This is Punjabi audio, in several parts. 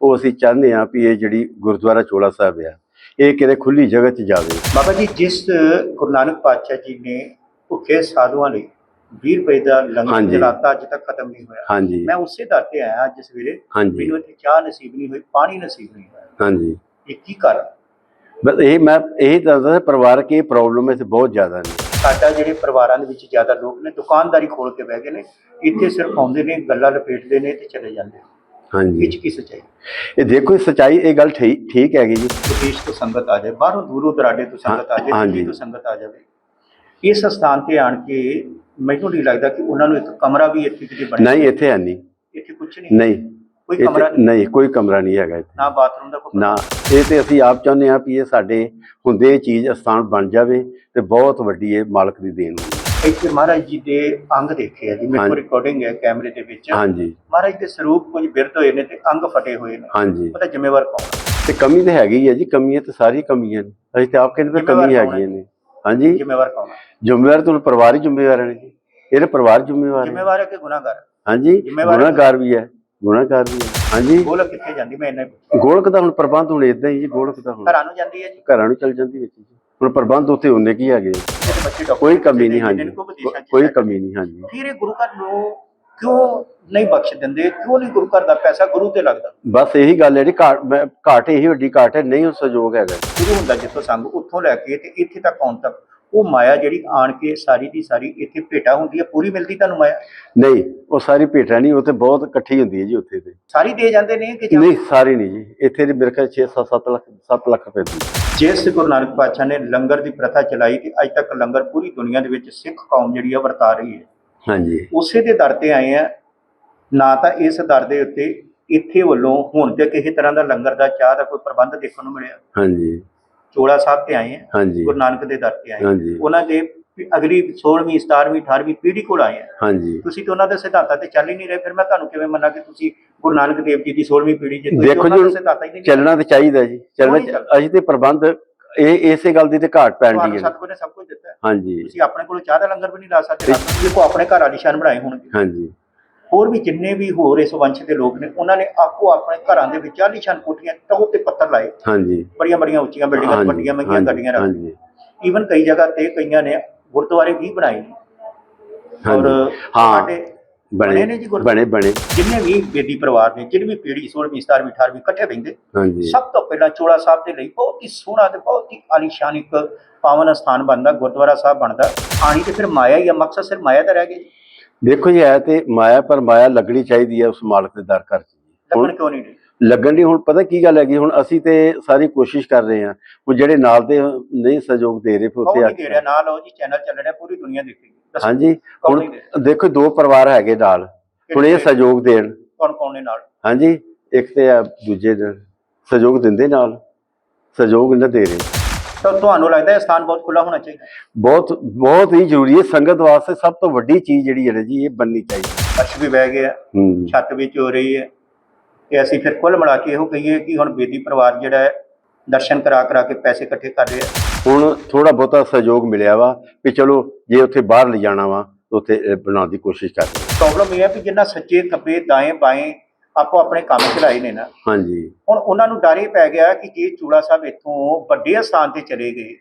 ਉਹ ਅਸੀਂ ਚਾਹੁੰਦੇ ਹਾਂ ਵੀ ਇਹ ਜਿਹੜੀ ਗੁਰਦੁਆਰਾ ਚੋਲਾ ਸਾਹਿਬ ਆ ਇਹ ਕਿਤੇ ਖੁੱਲੀ ਜਗ੍ਹਾ 'ਚ ਜਾਵੇ। ਬਾਬਾ ਜੀ ਜਿਸ ਗੁਰੂ ਨਾਨਕ ਪਾਤਸ਼ਾਹ ਜੀ ਨੇ ਭੁੱਖੇ ਸਾਧੂਆਂ ਲਈ 20 ਰੁਪਏ ਦਾ ਲੰਗਰ। ਚਲਾਤਾ ਅੱਜ ਤੱਕ ਖਤਮ ਨਹੀਂ ਹੋਇਆ। ਹਾਂਜੀ। ਮੈਂ ਉਸੇ ਦਰ ਤੇ ਆਇਆ ਅੱਜ ਸਵੇਰੇ। ਹਾਂਜੀ। ਮੈਨੂੰ ਇੱਥੇ ਚਾਹ ਨਸੀਬ ਨਹੀਂ ਹੋਈ ਪਾਣੀ ਨਸੀਬ ਨਹੀਂ ਹੋਇਆ। ਹਾਂਜੀ। ਇਹ ਕੀ ਕਾਰਨ? ਬਸ ਇਹ ਮੈਂ ਇਹ ਦੱਸਦਾ ਪਰਿਵਾਰਕ ਇਹ ਪ੍ਰੋਬਲਮ ਇੱਥੇ ਬਹੁਤ ਜ਼ਿਆਦਾ ਨੇ। ਸਾਡਾ ਜਿਹੜੇ ਪਰਿਵਾਰਾਂ ਦੇ ਵਿੱਚ ਜ਼ਿਆਦਾ ਲੋਕ ਨੇ ਦੁਕਾਨਦਾਰੀ ਖੋਲ ਕੇ ਬਹਿ ਗਏ ਨੇ ਇੱਥੇ ਸਿਰਫ ਆਉਂਦੇ ਨੇ ਗੱਲਾਂ ਲਪੇਟਦੇ ਨੇ ਤੇ ਚਲੇ ਜਾਂਦੇ ਨੇ। ਹਾਂਜੀ। ਵਿੱਚ ਕੀ ਸੱਚਾਈ? ਇਹ ਦੇਖੋ ਸਚਾਈ ਇਹ ਗੱਲ ਠੀਕ ਠੀਕ ਹੈਗੀ ਜੀ। ਵਿਦੇਸ਼ ਤੋਂ ਸੰਗਤ ਆ ਜਾਏ ਬਾਹਰੋਂ ਦੂਰੋਂ ਦਰਾਡੇ ਤੋਂ ਸੰਗਤ ਆ ਜਾਏ। ਦਿੱਲੀ ਤੋਂ ਸੰਗਤ ਆ ਜਾਵੇ। ਇਸ ਸਥਾਨ ਤੇ ਆਣ ਕੇ ਮੈਨੂੰ ਨਹੀਂ ਲੱਗਦਾ ਕਿ ਉਹਨਾਂ ਨੂੰ ਇੱਕ ਕਮਰਾ ਵੀ ਇੱਥੇ ਕਿਤੇ ਬਣਿਆ ਨਹੀਂ ਇੱਥੇ ਹੈ ਨਹੀਂ। ਇੱਥੇ ਕੁਝ ਨਹੀਂ। ਨਹੀਂ। ਕੋਈ ਕਮਰਾ ਨਹੀਂ। ਕੋਈ ਕਮਰਾ ਨਹੀਂ ਹੈਗਾ ਇੱਥੇ। ਨਾ ਬਾਥਰੂਮ ਦਾ ਕੋਈ ਨਾ। ਇਹ ਤੇ ਅਸੀਂ ਆਪ ਚਾਹੁੰਦੇ ਹਾਂ ਵੀ ਇਹ ਸਾਡੇ ਹੁੰਦੇ ਇਹ ਚੀਜ਼ ਅਸਥਾਨ ਬਣ ਜਾਵੇ ਤੇ ਬਹੁਤ ਵੱਡੀ ਇਹ ਮਾਲਕ ਦੀ ਦੇਣ ਹੋਵੇ। ਇੱਥੇ ਮਹਾਰਾਜ ਜੀ ਦੇ ਅੰਗ ਦੇਖੇ ਆ ਜੀ ਮੇਰੇ ਕੋਲ। ਰਿਕਾਰਡਿੰਗ ਹੈ ਕੈਮਰੇ ਦੇ ਵਿੱਚ। ਹਾਂਜੀ। ਮਹਾਰਾਜ ਦੇ ਸਰੂਪ ਕੁਝ ਬਿਰਧ ਹੋਏ ਨੇ ਤੇ ਅੰਗ ਫਟੇ ਹੋਏ ਨੇ। ਹਾਂਜੀ। ਪਤਾ ਜ਼ਿੰਮੇਵਾਰ ਕੌਣ? ਤੇ ਕਮੀ ਤੇ ਹੈਗੀ ਹੈ ਜੀ ਕਮੀਆਂ ਤੇ ਸਾਰੀ ਕਮੀਆਂ ਨੇ। ਅਸੀਂ ਤੇ ਆਪ ਕਹਿੰਦੇ ਕਮੀ ਹੈਗੀਆਂ ਨੇ। ਹਾਂਜੀ। ਜ਼ਿੰਮੇਵਾਰ ਕੌਣ? ਜ਼ਿੰਮੇਵਾਰ ਤੁਹਾਨੂੰ ਪਰਿਵਾਰ ਹੀ ਜ਼ਿੰਮੇਵਾਰ ਨੇ ਜੀ। ਇਹਦੇ ਪਰਿਵਾਰ ਜ਼ਿੰਮੇਵਾਰ ਹੈ ਜ਼ਿੰਮੇਵਾਰ ਹੈ ਕਿ ਗੁਨਾਹਗਾਰ? ਹਾਂਜੀ। ਗੁਨਾਹਗਾਰ ਵੀ ਹੈ। ਗੁਨਾਹਗਾਰ ਵੀ ਹੈ। ਹਾਂਜੀ। ਗੋਲਕ ਕਿੱਥੇ ਜਾਂਦੀ? ਮੈਂ ਪੁੱਛਿਆ। ਗੋਲਕ ਦਾ ਹੁਣ ਪ੍ਰਬੰਧ ਹੁਣ ਇਦਾਂ ਹੀ ਜੀ ਗੋਲਕ ਦਾ ਹੁਣ ਘਰਾਂ ਨੂੰ ਜਾਂਦੀ ਹੈ ਜੀ? ਘਰਾਂ ਨੂੰ ਚਲ ਜਾਂਦੀ ਵਿੱਚ ਜੀ। ਹੁਣ ਪ੍ਰਬੰਧ ਉੱਥੇ ਉਹਨੇ ਕੀ ਹੈਗੇ? ਜਿਹੜੇ ਕੋਈ ਕਮੀ ਨਹੀਂ ਹਾਂਜੀ। ਕੋਈ ਕਮੀ ਨਹੀਂ ਹਾਂਜੀ। ਫਿਰ ਇਹ ਗੁਰੂ ਘਰ ਨੂੰ ਕਿਉਂ ਨਹੀਂ ਬਖਸ਼ ਦਿੰਦੇ? ਕਿਉਂ ਨਹੀਂ ਗੁਰੂ ਘਰ ਦਾ ਪੈਸਾ ਗੁਰੂ ਤੇ ਲੱਗਦਾ? ਬਸ ਇਹੀ ਗੱਲ ਹੈ ਜੀ ਘਾਟ ਘਾਟ ਇਹੀ ਵੱਡੀ ਘਾਟ ਹੈ ਨਹੀਂ ਉਹ ਸਹਿਯੋਗ ਹੈਗਾ। ਸ਼ੁਰੂ ਹੁੰਦਾ ਜਿੱਥੋਂ ਸੰਗ ਉੱਥੋਂ ਲੈ ਕੇ ਤੇ ਇੱਥੇ ਤੱਕ ਆਉਣ ਤੱਕ। ਉਹ ਮਾਇਆ ਜਿਹੜੀ ਆਣ ਕੇ ਸਾਰੀ ਦੀ ਸਾਰੀ ਇੱਥੇ ਭੇਟਾ ਹੁੰਦੀ ਹੈ ਪੂਰੀ ਮਿਲਦੀ ਤੁਹਾਨੂੰ ਮਾਇਆ? ਨਹੀਂ ਉਹ ਸਾਰੀ ਭੇਟਾ ਨਹੀਂ ਉਹ ਤੇ ਬਹੁਤ ਇਕੱਠੀ ਹੁੰਦੀ ਹੈ ਜੀ ਉੱਥੇ ਤੇ। ਸਾਰੀ ਦੇ ਜਾਂਦੇ ਨੇ ਕਿ ਨਹੀਂ ਸਾਰੀ ਨਹੀਂ ਜੀ। ਇੱਥੇ ਦੀ ਮੇਰੇ ਖਿਆਲ 6 7 7 ਲੱਖ 7 ਲੱਖ ਰੁਪਏ ਦੀ। ਜਿਸ ਗੁਰੂ ਨਾਨਕ ਪਾਤਸ਼ਾਹ ਨੇ ਲੰਗਰ ਦੀ ਪ੍ਰਥਾ ਚਲਾਈ ਤੇ ਅੱਜ ਤੱਕ ਲੰਗਰ ਪੂਰੀ ਦੁਨੀਆ ਦੇ ਵਿੱਚ ਸਿੱਖ ਕੌਮ ਜਿਹੜੀ ਆ ਵਰਤਾ ਰਹੀ ਹੈ। ਹਾਂਜੀ। ਉਸੇ ਦੇ ਦਰ ਤੇ ਆਏ ਆ ਨਾ ਤਾਂ ਇਸ ਦਰ ਦੇ ਉੱਤੇ ਇੱਥੇ ਵੱਲੋਂ ਹੁਣ ਤੇ ਕਿਸੇ ਤਰ੍ਹਾਂ ਦਾ ਲੰਗਰ ਦਾ ਚਾਹ ਦਾ ਕੋਈ ਪ੍ਰਬੰਧ ਦੇਖਣ ਨੂੰ ਮਿਲਿਆ। ਹਾਂਜੀ। ਚੋੜਾ ਸਾਹਿਬ ਤੇ ਆਏ ਆ ਹਾਂਜੀ। ਗੁਰੂ ਨਾਨਕ ਦੇ ਦਰ ਤੇ ਆਏ ਹਾਂ। ਹਾਂਜੀ। ਉਹਨਾਂ ਦੇ ਅਗਲੀ 16ਵੀਂ 17ਵੀਂ 18ਵੀਂ ਪੀੜ੍ਹੀ ਕੋਲ ਆਏ ਆ। ਹਾਂਜੀ। ਤੁਸੀਂ ਤਾਂ ਉਹਨਾਂ ਦੇ ਸਿਧਾਂਤਾਂ ਤੇ ਚੱਲ ਹੀ ਨਹੀਂ ਰਹੇ ਫਿਰ ਮੈਂ ਤੁਹਾਨੂੰ ਕਿਵੇਂ ਮੰਨਾਂ ਕਿ ਤੁਸੀਂ ਗੁਰੂ ਨਾਨਕ ਦੇਵ ਜੀ ਦੀ 16ਵੀਂ ਪੀੜ੍ਹੀ ਜੇ ਦੇਖੋ ਜੀ ਹੀ ਚੱਲਣਾ ਤੇ ਚਾਹੀਦਾ ਜੀ। ਚੱਲਣਾ ਅਸੀਂ ਤੇ ਪ੍ਰਬੰਧ ਇਹ ਇਸੇ ਗੱਲ ਦੀ ਤੇ ਘਾਟ ਪੈਣ ਤੁਹਾਨੂੰ ਦੀ ਹੈ ਸਤਿਗੁਰ ਨੇ ਸਭ ਕੁਝ ਦਿੱਤਾ। ਹੈ। ਹਾਂਜੀ। ਤੁਸੀਂ ਆਪਣੇ ਕੋਲੋਂ ਚਾਹ ਦਾ ਲੰਗਰ ਵੀ ਨਹੀਂ ਲਾ ਸਕਦੇ ਨੂੰ ਕੋ ਆਪਣੇ ਘਰ ਆਲੀਸ਼ਾਨ ਬਣਾਏ ਹੋਣਗੇ। ਹਾਂਜੀ। ਹੋਰ ਵੀ ਜਿੰਨੇ ਵੀ ਹੋਰ ਇਸ ਵੰਸ਼ ਦੇ ਲੋਕ ਨੇ ਉਹਨਾਂ ਨੇ ਆਪੋ ਆਪਣੇ ਘਰਾਂ ਦੇ ਵਿੱਚ ਆਲੀਸ਼ਾਨ ਕੋਠੀਆਂ ਟਹੋ ਤੇ ਪੱਤਰ ਲਾਏ। ਹਾਂਜੀ। ਬੜੀਆਂ ਬੜੀਆਂ ਉੱਚੀਆਂ ਬਿਲਡਿੰਗਾਂ ਵੱਡੀਆਂ ਮਹਿੰਗੀਆਂ ਗੱਡੀਆਂ ਰੱਖ ਹਾਂਜੀ। ਈਵਨ ਕਈ ਜਗ੍ਹਾ ਤੇ ਕਈਆਂ ਨੇ ਗੁਰਦੁਆਰੇ ਵੀ ਬਣਾਏ। ਔਰ ਹਾਂ ਬਣੇ ਨੇ ਜੀ ਬਣੇ ਬਣੇ। ਜਿੰਨੇ ਵੀ ਬੇਦੀ ਪਰਿਵਾਰ ਨੇ ਜਿਹੜੀ ਵੀ ਪੀੜ੍ਹੀ 16ਵੀਂ 17ਵੀਂ 18ਵੀਂ ਇਕੱਠੇ ਬੈਂਦੇ ਹਾਂਜੀ। ਸਭ ਤੋਂ ਪਹਿਲਾਂ ਚੋਲਾ ਸਾਹਿਬ ਦੇ ਲਈ ਬਹੁਤ ਹੀ ਸੋਹਣਾ ਤੇ ਬਹੁਤ ਹੀ ਆਲੀਸ਼ਾਨ ਇੱਕ ਪਾਵਨ ਸਥਾਨ ਬਣਦਾ ਗੁਰਦੁਆਰਾ ਸਾਹਿਬ ਬਣਦਾ। ਆਣੀ ਤੇ ਫਿਰ ਮਾਇਆ ਹੀ ਆ ਮਕਸਦ ਸਿਰ ਮਾਇਆ ਦਾ ਰਹਿ ਗਿਆ ਦੇਖੋ ਜੀ ਹੈ ਤੇ ਮਾਇਆ ਪਰ ਮਾਇਆ ਲੱਗਣੀ ਚਾਹੀਦੀ ਹੈ ਉਸ ਮਾਲਕ ਦੇ ਦਰ 'ਚ ਲੱਗਣ ਕਿਉਂ ਨਹੀਂ ਲੱਗਣ ਦੀ ਹੁਣ ਪਤਾ ਕੀ ਗੱਲ ਹੈਗੀ ਹੁਣ ਅਸੀਂ ਤੇ ਸਾਰੀ ਕੋਸ਼ਿਸ਼ ਕਰ ਰਹੇ ਹਾਂ ਹੁਣ ਜਿਹੜੇ ਨਾਲ ਦੇ ਨਹੀਂ ਸਹਿਯੋਗ ਦੇ ਰਹੇ ਫਿਰ ਉੱਥੇ ਨਹੀਂ ਦੇ ਰਿਹਾ? ਨਾ ਲਓ ਜੀ ਚੈਨਲ ਚੱਲ ਰਿਹਾ ਪੂਰੀ ਦੁਨੀਆ ਦੇਖੇਗੀ। ਹਾਂਜੀ ਹੁਣ ਦੇਖੋ ਦੋ ਪਰਿਵਾਰ ਹੈਗੇ ਨਾਲ ਹੁਣ ਇਹ ਸਹਿਯੋਗ ਦੇਣ। ਕੌਣ ਕੌਣ ਨੇ ਨਾਲ? ਹਾਂਜੀ ਇੱਕ ਤੇ ਆ ਦੂਜੇ ਦੇ ਸਹਿਯੋਗ ਦਿੰਦੇ ਨਾਲ ਸਹਿਯੋਗ ਨਾ ਦੇ ਰਹੇ। ਤਾਂ ਤੁਹਾਨੂੰ ਲੱਗਦਾ ਇਹ ਸਥਾਨ ਬਹੁਤ ਖੁੱਲਾ ਹੋਣਾ ਚਾਹੀਦਾ? ਬਹੁਤ ਬਹੁਤ ਹੀ ਜ਼ਰੂਰੀ ਹੈ। ਸੰਗਤ ਵਾਸਤੇ ਸਭ ਤੋਂ ਵੱਡੀ ਚੀਜ਼ ਜਿਹੜੀ ਹੈ ਨਾ ਜੀ ਇਹ ਬੰਨੀ ਚਾਹੀਦੀ ਫਰਸ਼ ਵੀ ਬਹਿ ਗਿਆ ਹੂੰ। ਛੱਤ ਵਿੱਚ ਹੋ ਰਹੀ ਹੈ ਤੇ ਅਸੀਂ ਫਿਰ ਕੁੱਲ ਮਿਲਾ ਕੇ ਇਹੋ ਕਹੀਏ ਕਿ ਹੁਣ ਬੇਦੀ ਪਰਿਵਾਰ ਜਿਹੜਾ ਹੈ ਦਰਸ਼ਨ ਕਰਾ ਕਰਾ ਕੇ ਪੈਸੇ ਇਕੱਠੇ ਕਰ ਰਿਹਾ ਹੁਣ ਥੋੜਾ ਬਹੁਤਾ ਸਹਿਯੋਗ ਮਿਲਿਆ ਵਾ ਵੀ ਚਲੋ ਜੇ ਉੱਥੇ ਬਾਹਰ ਲਿਜਾਣਾ ਵਾ ਉੱਥੇ ਬਣਾਉਣ ਦੀ ਕੋਸ਼ਿਸ਼ ਕਰ ਰਹੇ ਪ੍ਰੋਬਲਮ ਇਹ ਹੈ ਕਿ ਜਿੰਨਾ ਸੱਚੇ ਖੱਬੇ ਦਾएं ਬਾएं ਆਪੋ ਆਪਣੇ ਕੰਮ ਚਲਾਏ ਨੇ ਨਾ। ਹਾਂਜੀ। ਹੁਣ ਉਹਨਾਂ ਨੂੰ ਡਰ ਇਹ ਪੈ ਗਿਆ ਕਿ ਜੇ ਚੂੜਾ ਸਾਹਿਬ ਇੱਥੋਂ ਵੱਡੇ ਸਥਾਨ ਤੇ ਚਲੇ ਗਏ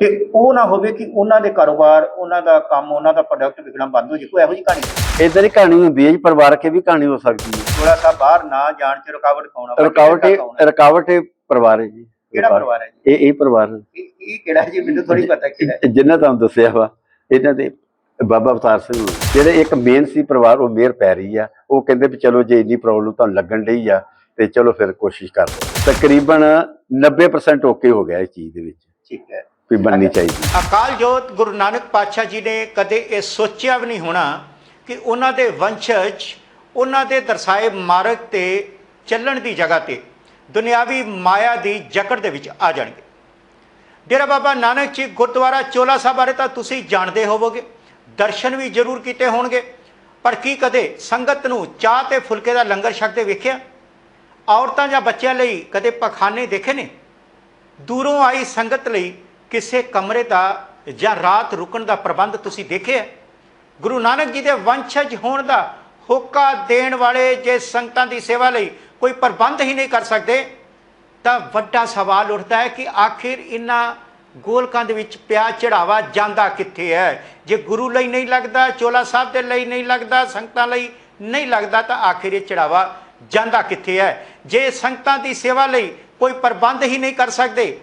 ਤੇ ਉਹ ਨਾ ਹੋਵੇ ਕਿ ਉਹਨਾਂ ਦੇ ਕਾਰੋਬਾਰ ਉਹਨਾਂ ਦਾ ਕੰਮ ਉਹਨਾਂ ਦਾ ਪ੍ਰੋਡਕਟ ਵਿਕਣਾ ਬੰਦ ਹੋ ਜੇ ਕੋਈ ਇਹੋ ਜਿਹੀ ਕਹਾਣੀ। ਇਦਾਂ ਦੀ ਕਹਾਣੀ ਹੁੰਦੀ ਹੈ ਜੀ ਪਰਿਵਾਰਕ ਵੀ ਕਹਾਣੀ ਹੋ ਸਕਦੀ ਹੈ। ਚੂੜਾ ਸਾਹਿਬ ਬਾਹਰ ਨਾ ਜਾਣ ਚ ਰੁਕਾਵਟ ਪਾਉਣਾ ਰੁਕਾਵਟ ਰੁਕਾਵਟ ਪਰਿਵਾਰ ਹੈ ਜੀ। ਕਿਹੜਾ ਪਰਿਵਾਰ ਹੈ ਜੀ? ਇਹ ਇਹ ਪਰਿਵਾਰ ਇਹ ਕਿਹੜਾ ਜੀ? ਮੈਨੂੰ ਥੋੜੀ ਪਤਾ ਕਿਹੜਾ। ਜਿੰਨਾ ਤੁਹਾਨੂੰ ਦੱਸਿਆ ਵਾ ਇਹਨਾਂ ਦੇ ਬਾਬਾ ਅਵਤਾਰ ਸਿੰਘ। ਜਿਹੜੇ ਇੱਕ ਮੇਨ ਸੀ ਪਰਿਵਾਰ ਉਹ ਮੇਰ ਪੈ ਰਹੀ ਆ। ਉਹ ਕਹਿੰਦੇ ਵੀ ਚਲੋ ਜੇ ਇੰਨੀ ਪ੍ਰੋਬਲਮ ਤੁਹਾਨੂੰ ਲੱਗਣ ਡਈ ਆ ਤੇ ਚਲੋ ਫਿਰ ਕੋਸ਼ਿਸ਼ ਕਰ ਲਓ। ਤਕਰੀਬਨ 90% ਓਕੇ ਹੋ ਗਿਆ ਇਸ ਚੀਜ਼ ਦੇ ਵਿੱਚ। ਠੀਕ ਹੈ। ਵੀ ਬਣਨੀ ਚਾਹੀਦੀ। ਅਕਾਲ ਜੋਤ ਗੁਰੂ ਨਾਨਕ ਪਾਤਸ਼ਾਹ ਜੀ ਨੇ ਕਦੇ ਇਹ ਸੋਚਿਆ ਵੀ ਨਹੀਂ ਹੋਣਾ ਕਿ ਉਹਨਾਂ ਦੇ ਵੰਸ਼ਜ ਉਹਨਾਂ ਦੇ ਦਰਸਾਏ ਮਾਰਗ ਤੇ ਚੱਲਣ ਦੀ ਜਗ੍ਹਾ ਤੇ ਦੁਨਿਆਵੀ ਮਾਇਆ ਦੀ ਜਕੜ ਦੇ ਵਿੱਚ ਆ ਜਾਣਗੇ। ਡੇਰਾ ਬਾਬਾ ਨਾਨਕ ਜੀ ਗੁਰਦੁਆਰਾ ਚੋਲਾ ਸਾਹਿਬ ਬਾਰੇ ਤਾਂ ਤੁਸੀਂ ਜਾਣਦੇ ਹੋਵੋਗੇ। ਦਰਸ਼ਨ ਵੀ ਜ਼ਰੂਰ ਕੀਤੇ ਹੋਣਗੇ। ਪਰ ਕੀ ਕਦੇ ਸੰਗਤ ਨੂੰ ਚਾਹ ਤੇ ਫੁਲਕੇ ਦਾ ਲੰਗਰ ਛਕਦੇ ਵੇਖਿਆ? ਔਰਤਾਂ ਜਾਂ ਬੱਚਿਆਂ ਲਈ ਕਦੇ ਪਖਾਨੇ ਦੇਖੇ ਨੇ? ਦੂਰੋਂ ਆਈ ਸੰਗਤ ਲਈ ਕਿਸੇ ਕਮਰੇ ਦਾ ਜਾਂ ਰਾਤ ਰੁਕਣ ਦਾ ਪ੍ਰਬੰਧ ਤੁਸੀਂ ਦੇਖਿਆ? ਗੁਰੂ ਨਾਨਕ ਜੀ ਦੇ ਵੰਸ਼ਜ ਹੋਣ ਦਾ ਹੋਕਾ ਦੇਣ ਵਾਲੇ ਜੇ ਸੰਗਤਾਂ ਦੀ ਸੇਵਾ ਲਈ ਕੋਈ ਪ੍ਰਬੰਧ ਹੀ ਨਹੀਂ ਕਰ ਸਕਦੇ, ਤਾਂ ਵੱਡਾ ਸਵਾਲ ਉੱਠਦਾ ਹੈ ਕਿ ਆਖਿਰ ਇਹਨਾਂ ਗੋਲਕਾਂ ਦੇ ਵਿੱਚ ਪਿਆ ਚੜਾਵਾ ਜਾਂਦਾ ਕਿੱਥੇ ਹੈ? ਜੇ ਗੁਰੂ ਲਈ ਨਹੀਂ ਲੱਗਦਾ, ਚੋਲਾ ਸਾਹਿਬ ਦੇ ਲਈ ਨਹੀਂ ਲੱਗਦਾ, ਸੰਗਤਾਂ ਲਈ ਨਹੀਂ ਲੱਗਦਾ, ਤਾਂ ਆਖਿਰ ਇਹ ਚੜਾਵਾ ਜਾਂਦਾ ਕਿੱਥੇ ਹੈ? ਜੇ ਸੰਗਤਾਂ ਦੀ ਸੇਵਾ ਲਈ ਕੋਈ ਪ੍ਰਬੰਧ ਹੀ ਨਹੀਂ ਕਰ ਸਕਦੇ,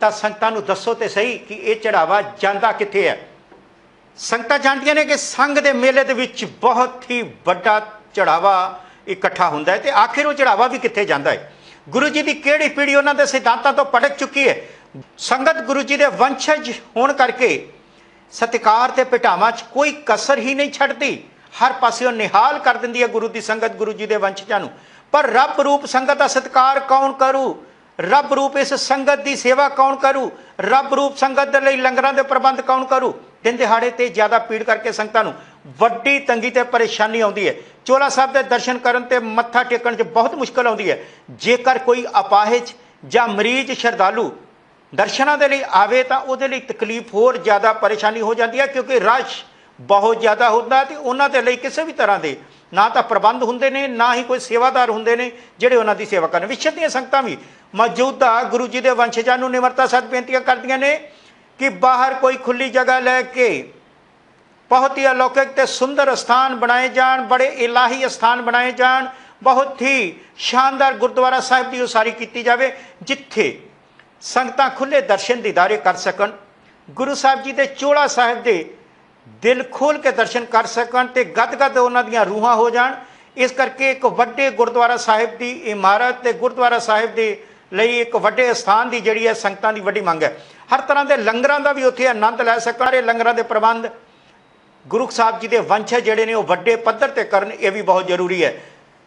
ਤਾਂ ਸੰਗਤਾਂ ਨੂੰ ਦੱਸੋ ਤੇ ਸਹੀ ਕਿ ਇਹ ਚੜਾਵਾ ਜਾਂਦਾ ਕਿੱਥੇ ਹੈ? ਸੰਗਤਾਂ ਜਾਣਦੀਆਂ ਨੇ ਕਿ ਸੰਘ ਦੇ ਮੇਲੇ ਦੇ ਵਿੱਚ ਬਹੁਤ ਹੀ ਵੱਡਾ ਚੜਾਵਾ ਇਕੱਠਾ ਹੁੰਦਾ ਹੈ ਤੇ ਆਖਿਰ ਉਹ ਚੜਾਵਾ ਵੀ ਕਿੱਥੇ ਜਾਂਦਾ ਹੈ? ਗੁਰੂ ਜੀ ਦੀ ਕਿਹੜੀ ਪੀੜ੍ਹੀ ਉਹਨਾਂ ਦੇ ਸਿਧਾਂਤਾਂ ਤੋਂ ਭਟਕ ਚੁੱਕੀ ਹੈ? ਸੰਗਤ ਗੁਰੂ ਜੀ ਦੇ ਵੰਸ਼ਜ ਹੋਣ ਕਰਕੇ ਸਤਿਕਾਰ ਤੇ ਪਟਾਵਾਂ 'ਚ ਕੋਈ ਕਸਰ ਹੀ ਨਹੀਂ ਛੱਡਦੀ। ਹਰ ਪਾਸਿਓਂ ਨਿਹਾਲ ਕਰ ਦਿੰਦੀ ਹੈ ਗੁਰੂ ਦੀ ਸੰਗਤ ਗੁਰੂ ਜੀ ਦੇ ਵੰਸ਼ਜਾਂ ਨੂੰ। ਪਰ ਰੱਬ ਰੂਪ ਸੰਗਤ ਦਾ ਸਤਿਕਾਰ ਕੌਣ ਕਰੂ? ਰੱਬ ਰੂਪ ਇਸ ਸੰਗਤ ਦੀ ਸੇਵਾ ਕੌਣ ਕਰੂ? ਰੱਬ ਰੂਪ ਸੰਗਤ ਦੇ ਲਈ ਲੰਗਰਾਂ ਦੇ ਪ੍ਰਬੰਧ ਕੌਣ ਕਰੂ? ਦਿਨ ਦਿਹਾੜੇ ਤੇ ਜ਼ਿਆਦਾ ਪੀੜ ਕਰਕੇ ਸੰਗਤਾਂ ਨੂੰ ਵੱਡੀ ਤੰਗੀ ਤੇ ਪਰੇਸ਼ਾਨੀ ਆਉਂਦੀ ਹੈ। ਚੋਲਾ ਸਾਹਿਬ ਦੇ ਦਰਸ਼ਨ ਕਰਨ ਤੇ ਮੱਥਾ ਟੇਕਣ 'ਚ ਬਹੁਤ ਮੁਸ਼ਕਲ ਆਉਂਦੀ ਹੈ। ਜੇਕਰ ਕੋਈ ਅਪਾਹਿਜ ਜਾਂ ਮਰੀਜ਼ ਸ਼ਰਧਾਲੂ ਦਰਸ਼ਨਾਂ ਦੇ ਲਈ ਆਵੇ ਤਾਂ ਉਹਦੇ ਲਈ ਤਕਲੀਫ ਹੋਰ ਜ਼ਿਆਦਾ ਪਰੇਸ਼ਾਨੀ ਹੋ ਜਾਂਦੀ ਹੈ, ਕਿਉਂਕਿ ਰਸ਼ ਬਹੁਤ ਜ਼ਿਆਦਾ ਹੁੰਦਾ ਤੇ ਉਹਨਾਂ ਦੇ ਲਈ ਕਿਸੇ ਵੀ ਤਰ੍ਹਾਂ ਦੇ ਨਾ ਤਾਂ ਪ੍ਰਬੰਧ ਹੁੰਦੇ ਨੇ, ਨਾ ਹੀ ਕੋਈ ਸੇਵਾਦਾਰ ਹੁੰਦੇ ਨੇ, ਜਿਹੜੇ ਉਹਨਾਂ ਦੀ ਸੇਵਾ ਕਰਨ। ਵਿਸ਼ਵ ਦੀਆਂ ਸੰਗਤਾਂ ਵੀ ਮੌਜੂਦਾ ਗੁਰੂ ਜੀ ਦੇ ਵੰਸ਼ਜਾਂ ਨੂੰ ਨਿਮਰਤਾ ਸਤ ਬੇਨਤੀਆਂ ਕਰਦੀਆਂ ਨੇ ਕਿ ਬਾਹਰ ਕੋਈ ਖੁੱਲੀ ਜਗ੍ਹਾ ਲੈ ਕੇ ਬਹੁਤ ਹੀ ਅਲੌਕਿਕ ਤੇ ਸੁੰਦਰ ਸਥਾਨ ਬਣਾਏ ਜਾਣ, ਬੜੇ ਇਲਾਹੀ ਸਥਾਨ ਬਣਾਏ ਜਾਣ, ਬਹੁਤ ਹੀ ਸ਼ਾਨਦਾਰ ਗੁਰਦੁਆਰਾ ਸਾਹਿਬ ਦੀ ਉਸਾਰੀ ਕੀਤੀ ਜਾਵੇ, ਜਿੱਥੇ ਸੰਗਤਾਂ ਖੁੱਲੇ ਦਰਸ਼ਨ ਦੀਦਾਰੇ ਕਰ ਸਕਣ, ਗੁਰੂ ਸਾਹਿਬ ਜੀ ਦੇ ਚੋਲਾ ਸਾਹਿਬ ਦੇ ਦਿਲ ਖੋਲ ਕੇ ਦਰਸ਼ਨ ਕਰ ਸਕਣ ਤੇ ਗਦਗਦ ਉਹਨਾਂ ਦੀਆਂ ਰੂਹਾਂ ਹੋ ਜਾਣ। ਇਸ ਕਰਕੇ ਇੱਕ ਵੱਡੇ ਗੁਰਦੁਆਰਾ ਸਾਹਿਬ ਦੀ ਇਮਾਰਤ ਤੇ ਗੁਰਦੁਆਰਾ ਸਾਹਿਬ ਦੇ ਲਈ ਇੱਕ ਵੱਡੇ ਸਥਾਨ ਦੀ ਜਿਹੜੀ ਹੈ ਸੰਗਤਾਂ ਦੀ ਵੱਡੀ ਮੰਗ ਹੈ। ਹਰ ਤਰ੍ਹਾਂ ਦੇ ਲੰਗਰਾਂ ਦਾ ਵੀ ਉੱਥੇ ਆਨੰਦ ਲੈ ਸਕਣ। ਇਹ ਲੰਗਰਾਂ ਦੇ ਪ੍ਰਬੰਧ ਗੁਰੂ ਸਾਹਿਬ ਜੀ ਦੇ ਵੰਸ਼ ਜਿਹੜੇ ਨੇ ਉਹ ਵੱਡੇ ਪੱਧਰ ਤੇ ਕਰਨ, ਇਹ ਵੀ ਬਹੁਤ ਜ਼ਰੂਰੀ ਹੈ।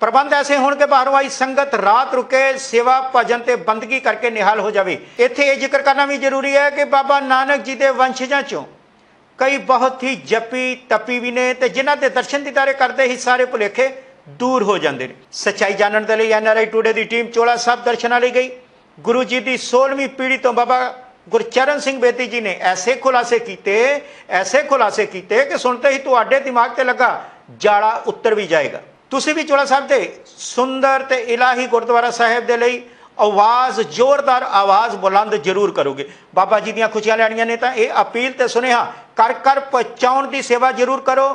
ਪ੍ਰਬੰਧ ਐਸੇ ਹੋਣ ਕਿ ਬਾਹਰੋਂ ਆਈ ਸੰਗਤ ਰਾਤ ਰੁਕੇ, ਸੇਵਾ, ਭਜਨ ਤੇ ਬੰਦਗੀ ਕਰਕੇ ਨਿਹਾਲ ਹੋ ਜਾਵੇ। ਇੱਥੇ ਇਹ ਜ਼ਿਕਰ ਕਰਨਾ ਵੀ ਜ਼ਰੂਰੀ ਹੈ ਕਿ ਬਾਬਾ ਨਾਨਕ ਜੀ ਦੇ ਵੰਸ਼ਜਾਂ ਚੋਂ ਕਈ ਬਹੁਤ ਹੀ ਜਪੀ, ਤਪੀ ਵੀ ਨੇ ਤੇ ਜਿਨ੍ਹਾਂ ਦੇ ਦਰਸ਼ਨ ਦੀਦਾਰੇ ਕਰਦੇ ਹੀ ਸਾਰੇ ਭੁਲੇਖੇ ਦੂਰ ਹੋ ਜਾਂਦੇ ਨੇ। ਸੱਚਾਈ ਜਾਣਨ ਦੇ ਲਈ ਐਨਆਰਆਈ ਟੂਡੇ ਦੀ ਟੀਮ ਚੋਲਾ ਸਾਹਿਬ ਦਰਸ਼ਨਾਂ ਲਈ ਗਈ। ਗੁਰੂ ਜੀ ਦੀ 16ਵੀਂ ਪੀੜ੍ਹੀ ਤੋਂ ਬਾਬਾ ਗੁਰਚਰਨ ਸਿੰਘ ਬੇਦੀ ਜੀ ਨੇ ਐਸੇ ਖੁਲਾਸੇ ਕੀਤੇ, ਐਸੇ ਖੁਲਾਸੇ ਕੀਤੇ ਕਿ ਸੁਣਤੇ ਹੀ ਤੁਹਾਡੇ ਦਿਮਾਗ ਤੇ ਲੱਗਾ, ਜਾਲਾ ਉੱਤਰ ਵੀ ਜਾਏਗਾ। ਤੁਸੀਂ ਵੀ ਚੋਲਾ ਸਾਹਿਬ ਦੇ ਸੁੰਦਰ ਤੇ ਇਲਾਹੀ ਗੁਰਦੁਆਰਾ ਸਾਹਿਬ ਦੇ ਲਈ ਆਵਾਜ਼, ਜ਼ੋਰਦਾਰ ਆਵਾਜ਼ ਬੁਲੰਦ ਜ਼ਰੂਰ ਕਰੋਗੇ। ਬਾਬਾ ਜੀ ਦੀਆਂ ਖੁਸ਼ੀਆਂ ਲੈਣੀਆਂ ਨੇ ਤਾਂ ਇਹ ਅਪੀਲ ਤੇ ਸੁਨੇਹਾ, ਕਰ ਕਰ ਪਹੁੰਚਾਉਣ ਦੀ ਸੇਵਾ ਜ਼ਰੂਰ ਕਰੋ।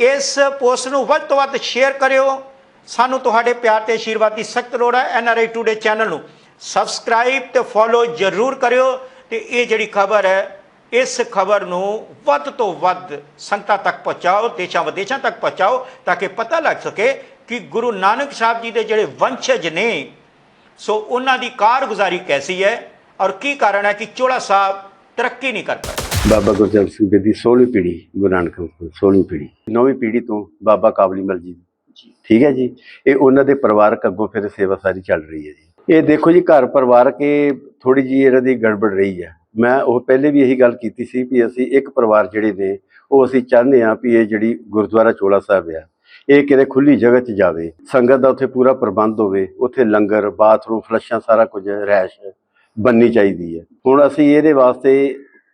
ਇਸ ਪੋਸਟ ਨੂੰ ਵੱਧ ਤੋਂ ਵੱਧ ਸ਼ੇਅਰ ਕਰਿਓ। ਸਾਨੂੰ ਤੁਹਾਡੇ ਪਿਆਰ ਤੇ ਆਸ਼ੀਰਵਾਦ ਦੀ ਸਖਤ ਲੋੜ ਹੈ N R I today channel ਨੂੰ। ਸਬਸਕ੍ਰਾਈਬ ਤੇ ਫੋਲੋ ਜ਼ਰੂਰ ਕਰਿਓ ਤੇ ਇਹ ਜਿਹੜੀ ਖਬਰ ਹੈ ਇਸ ਖਬਰ ਨੂੰ ਵੱਧ ਤੋਂ ਵੱਧ ਸੰਗਤਾਂ ਤੱਕ ਪਹੁੰਚਾਓ ਦੇਸ਼ਾਂ ਵਿਦੇਸ਼ਾਂ ਤੱਕ ਪਹੁੰਚਾਓ ਤਾਂ ਕਿ ਪਤਾ ਲੱਗ ਸਕੇ ਕਿ ਗੁਰੂ ਨਾਨਕ ਸਾਹਿਬ ਜੀ ਦੇ ਜਿਹੜੇ ਵੰਸ਼ਜ ਨੇ ਸੋ ਉਹਨਾਂ ਦੀ ਕਾਰਗੁਜ਼ਾਰੀ ਕੈਸੀ ਹੈ ਔਰ ਕੀ ਕਾਰਨ ਹੈ ਕਿ ਚੋਲਾ ਸਾਹਿਬ ਤਰੱਕੀ ਨਹੀਂ ਕਰ ਪਾਏ? ਬਾਬਾ ਗੁਰਜਨ ਸਿੰਘ ਬੇਦੀ 16ਵੀਂ ਪੀੜ੍ਹੀ ਗੁਰੂ ਨਾਨਕ ਦੇਵ 16ਵੀਂ ਪੀੜ੍ਹੀ 9ਵੀਂ ਪੀੜ੍ਹੀ ਤੋਂ ਬਾਬਾ ਕਾਬਲੀ ਮਲ ਜੀ ਠੀਕ ਹੈ ਜੀ? ਇਹ ਉਹਨਾਂ ਦੇ ਪਰਿਵਾਰਕ ਅੱਗੋਂ ਫਿਰ ਸੇਵਾ ਸਾਰੀ ਚੱਲ ਰਹੀ ਹੈ ਜੀ। ਇਹ ਦੇਖੋ ਜੀ ਘਰ ਪਰਿਵਾਰਕ ਇਹ ਥੋੜੀ ਜੀ ਇਹਨਾਂ ਦੀ ਗੜਬੜ ਰਹੀ ਹੈ। ਮੈਂ ਉਹ ਪਹਿਲੇ ਵੀ ਇਹੀ ਗੱਲ ਕੀਤੀ ਸੀ ਵੀ ਅਸੀਂ ਇੱਕ ਪਰਿਵਾਰ ਜਿਹੜੇ ਨੇ, ਉਹ ਅਸੀਂ ਚਾਹੁੰਦੇ ਹਾਂ ਵੀ ਇਹ ਜਿਹੜੀ ਗੁਰਦੁਆਰਾ ਚੋਲਾ ਸਾਹਿਬ ਆ, ਇਹ ਕਿਤੇ ਖੁੱਲੀ ਜਗ੍ਹਾ 'ਚ ਜਾਵੇ, ਸੰਗਤ ਦਾ ਉੱਥੇ ਪੂਰਾ ਪ੍ਰਬੰਧ ਹੋਵੇ, ਉੱਥੇ ਲੰਗਰ, ਬਾਥਰੂਮ, ਫਲਸ਼ਾਂ ਸਾਰਾ ਕੁਝ ਰਹਿਸ਼ ਬੰਨੀ ਚਾਹੀਦੀ ਹੈ। ਹੁਣ ਅਸੀਂ ਇਹਦੇ ਵਾਸਤੇ